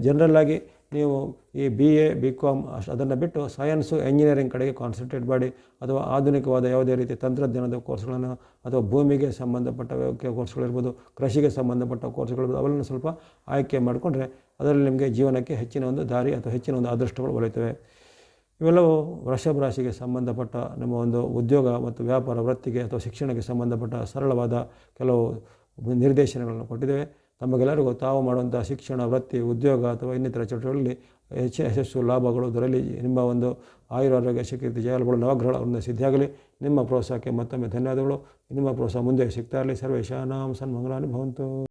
ಜನರಲ್ಲಾಗಿ ನೀವು ಈ ಬಿ ಎ ಬಿ ಕಾಮ್ ಅದನ್ನು ಬಿಟ್ಟು ಸೈನ್ಸು ಎಂಜಿನಿಯರಿಂಗ್ ಕಡೆಗೆ ಕಾನ್ಸಂಟ್ರೇಟ್ ಮಾಡಿ ಅಥವಾ ಆಧುನಿಕವಾದ ಯಾವುದೇ ರೀತಿ ತಂತ್ರಜ್ಞಾನದ ಕೋರ್ಸ್ಗಳನ್ನು ಅಥವಾ ಭೂಮಿಗೆ ಸಂಬಂಧಪಟ್ಟ ಕೋರ್ಸ್ಗಳಿರ್ಬೋದು ಕೃಷಿಗೆ ಸಂಬಂಧಪಟ್ಟ ಕೋರ್ಸ್ಗಳಿರ್ಬೋದು ಅವೆಲ್ಲನ್ನು ಸ್ವಲ್ಪ ಆಯ್ಕೆ ಮಾಡಿಕೊಂಡ್ರೆ ಅದರಲ್ಲಿ ನಿಮಗೆ ಜೀವನಕ್ಕೆ ಹೆಚ್ಚಿನ ಒಂದು ದಾರಿ ಅಥವಾ ಹೆಚ್ಚಿನ ಒಂದು ಅದೃಷ್ಟಗಳು ಒಲಿತವೆ. ಇವೆಲ್ಲವೂ ವೃಷಭ ರಾಶಿಗೆ ಸಂಬಂಧಪಟ್ಟ ನಮ್ಮ ಒಂದು ಉದ್ಯೋಗ ಮತ್ತು ವ್ಯಾಪಾರ ವೃತ್ತಿಗೆ ಅಥವಾ ಶಿಕ್ಷಣಕ್ಕೆ ಸಂಬಂಧಪಟ್ಟ ಸರಳವಾದ ಕೆಲವು ನಿರ್ದೇಶನಗಳನ್ನು ಕೊಟ್ಟಿದ್ದೇವೆ. ತಮಗೆಲ್ಲರಿಗೂ ತಾವು ಮಾಡುವಂಥ ಶಿಕ್ಷಣ, ವೃತ್ತಿ, ಉದ್ಯೋಗ ಅಥವಾ ಇನ್ನಿತರ ಚಟುವಟಿಕೆಗಳಲ್ಲಿ ಹೆಚ್ಚು ಯಶಸ್ಸು, ಲಾಭಗಳು ದೊರಲಿ ನಿಮ್ಮ ಒಂದು ಆಯುರಾರೋಗ್ಯ ಶಿಕ್ಷಿತ ಜಯಲುಗಳು ನವಗ್ರಹಗಳನ್ನು ಸಿದ್ಧಿಯಾಗಲಿ. ನಿಮ್ಮ ಪ್ರೋತ್ಸಾಹಕ್ಕೆ ಮತ್ತೊಮ್ಮೆ ಧನ್ಯವಾದಗಳು. ನಿಮ್ಮ ಪ್ರೋತ್ಸಾಹ ಮುಂದೆ ಸಿಗ್ತಾ ಇರಲಿ. ಸರ್ವೇಶಾನಾಂ ಸನ್ಮಂಗಲಾನಿ ಭವಂತು.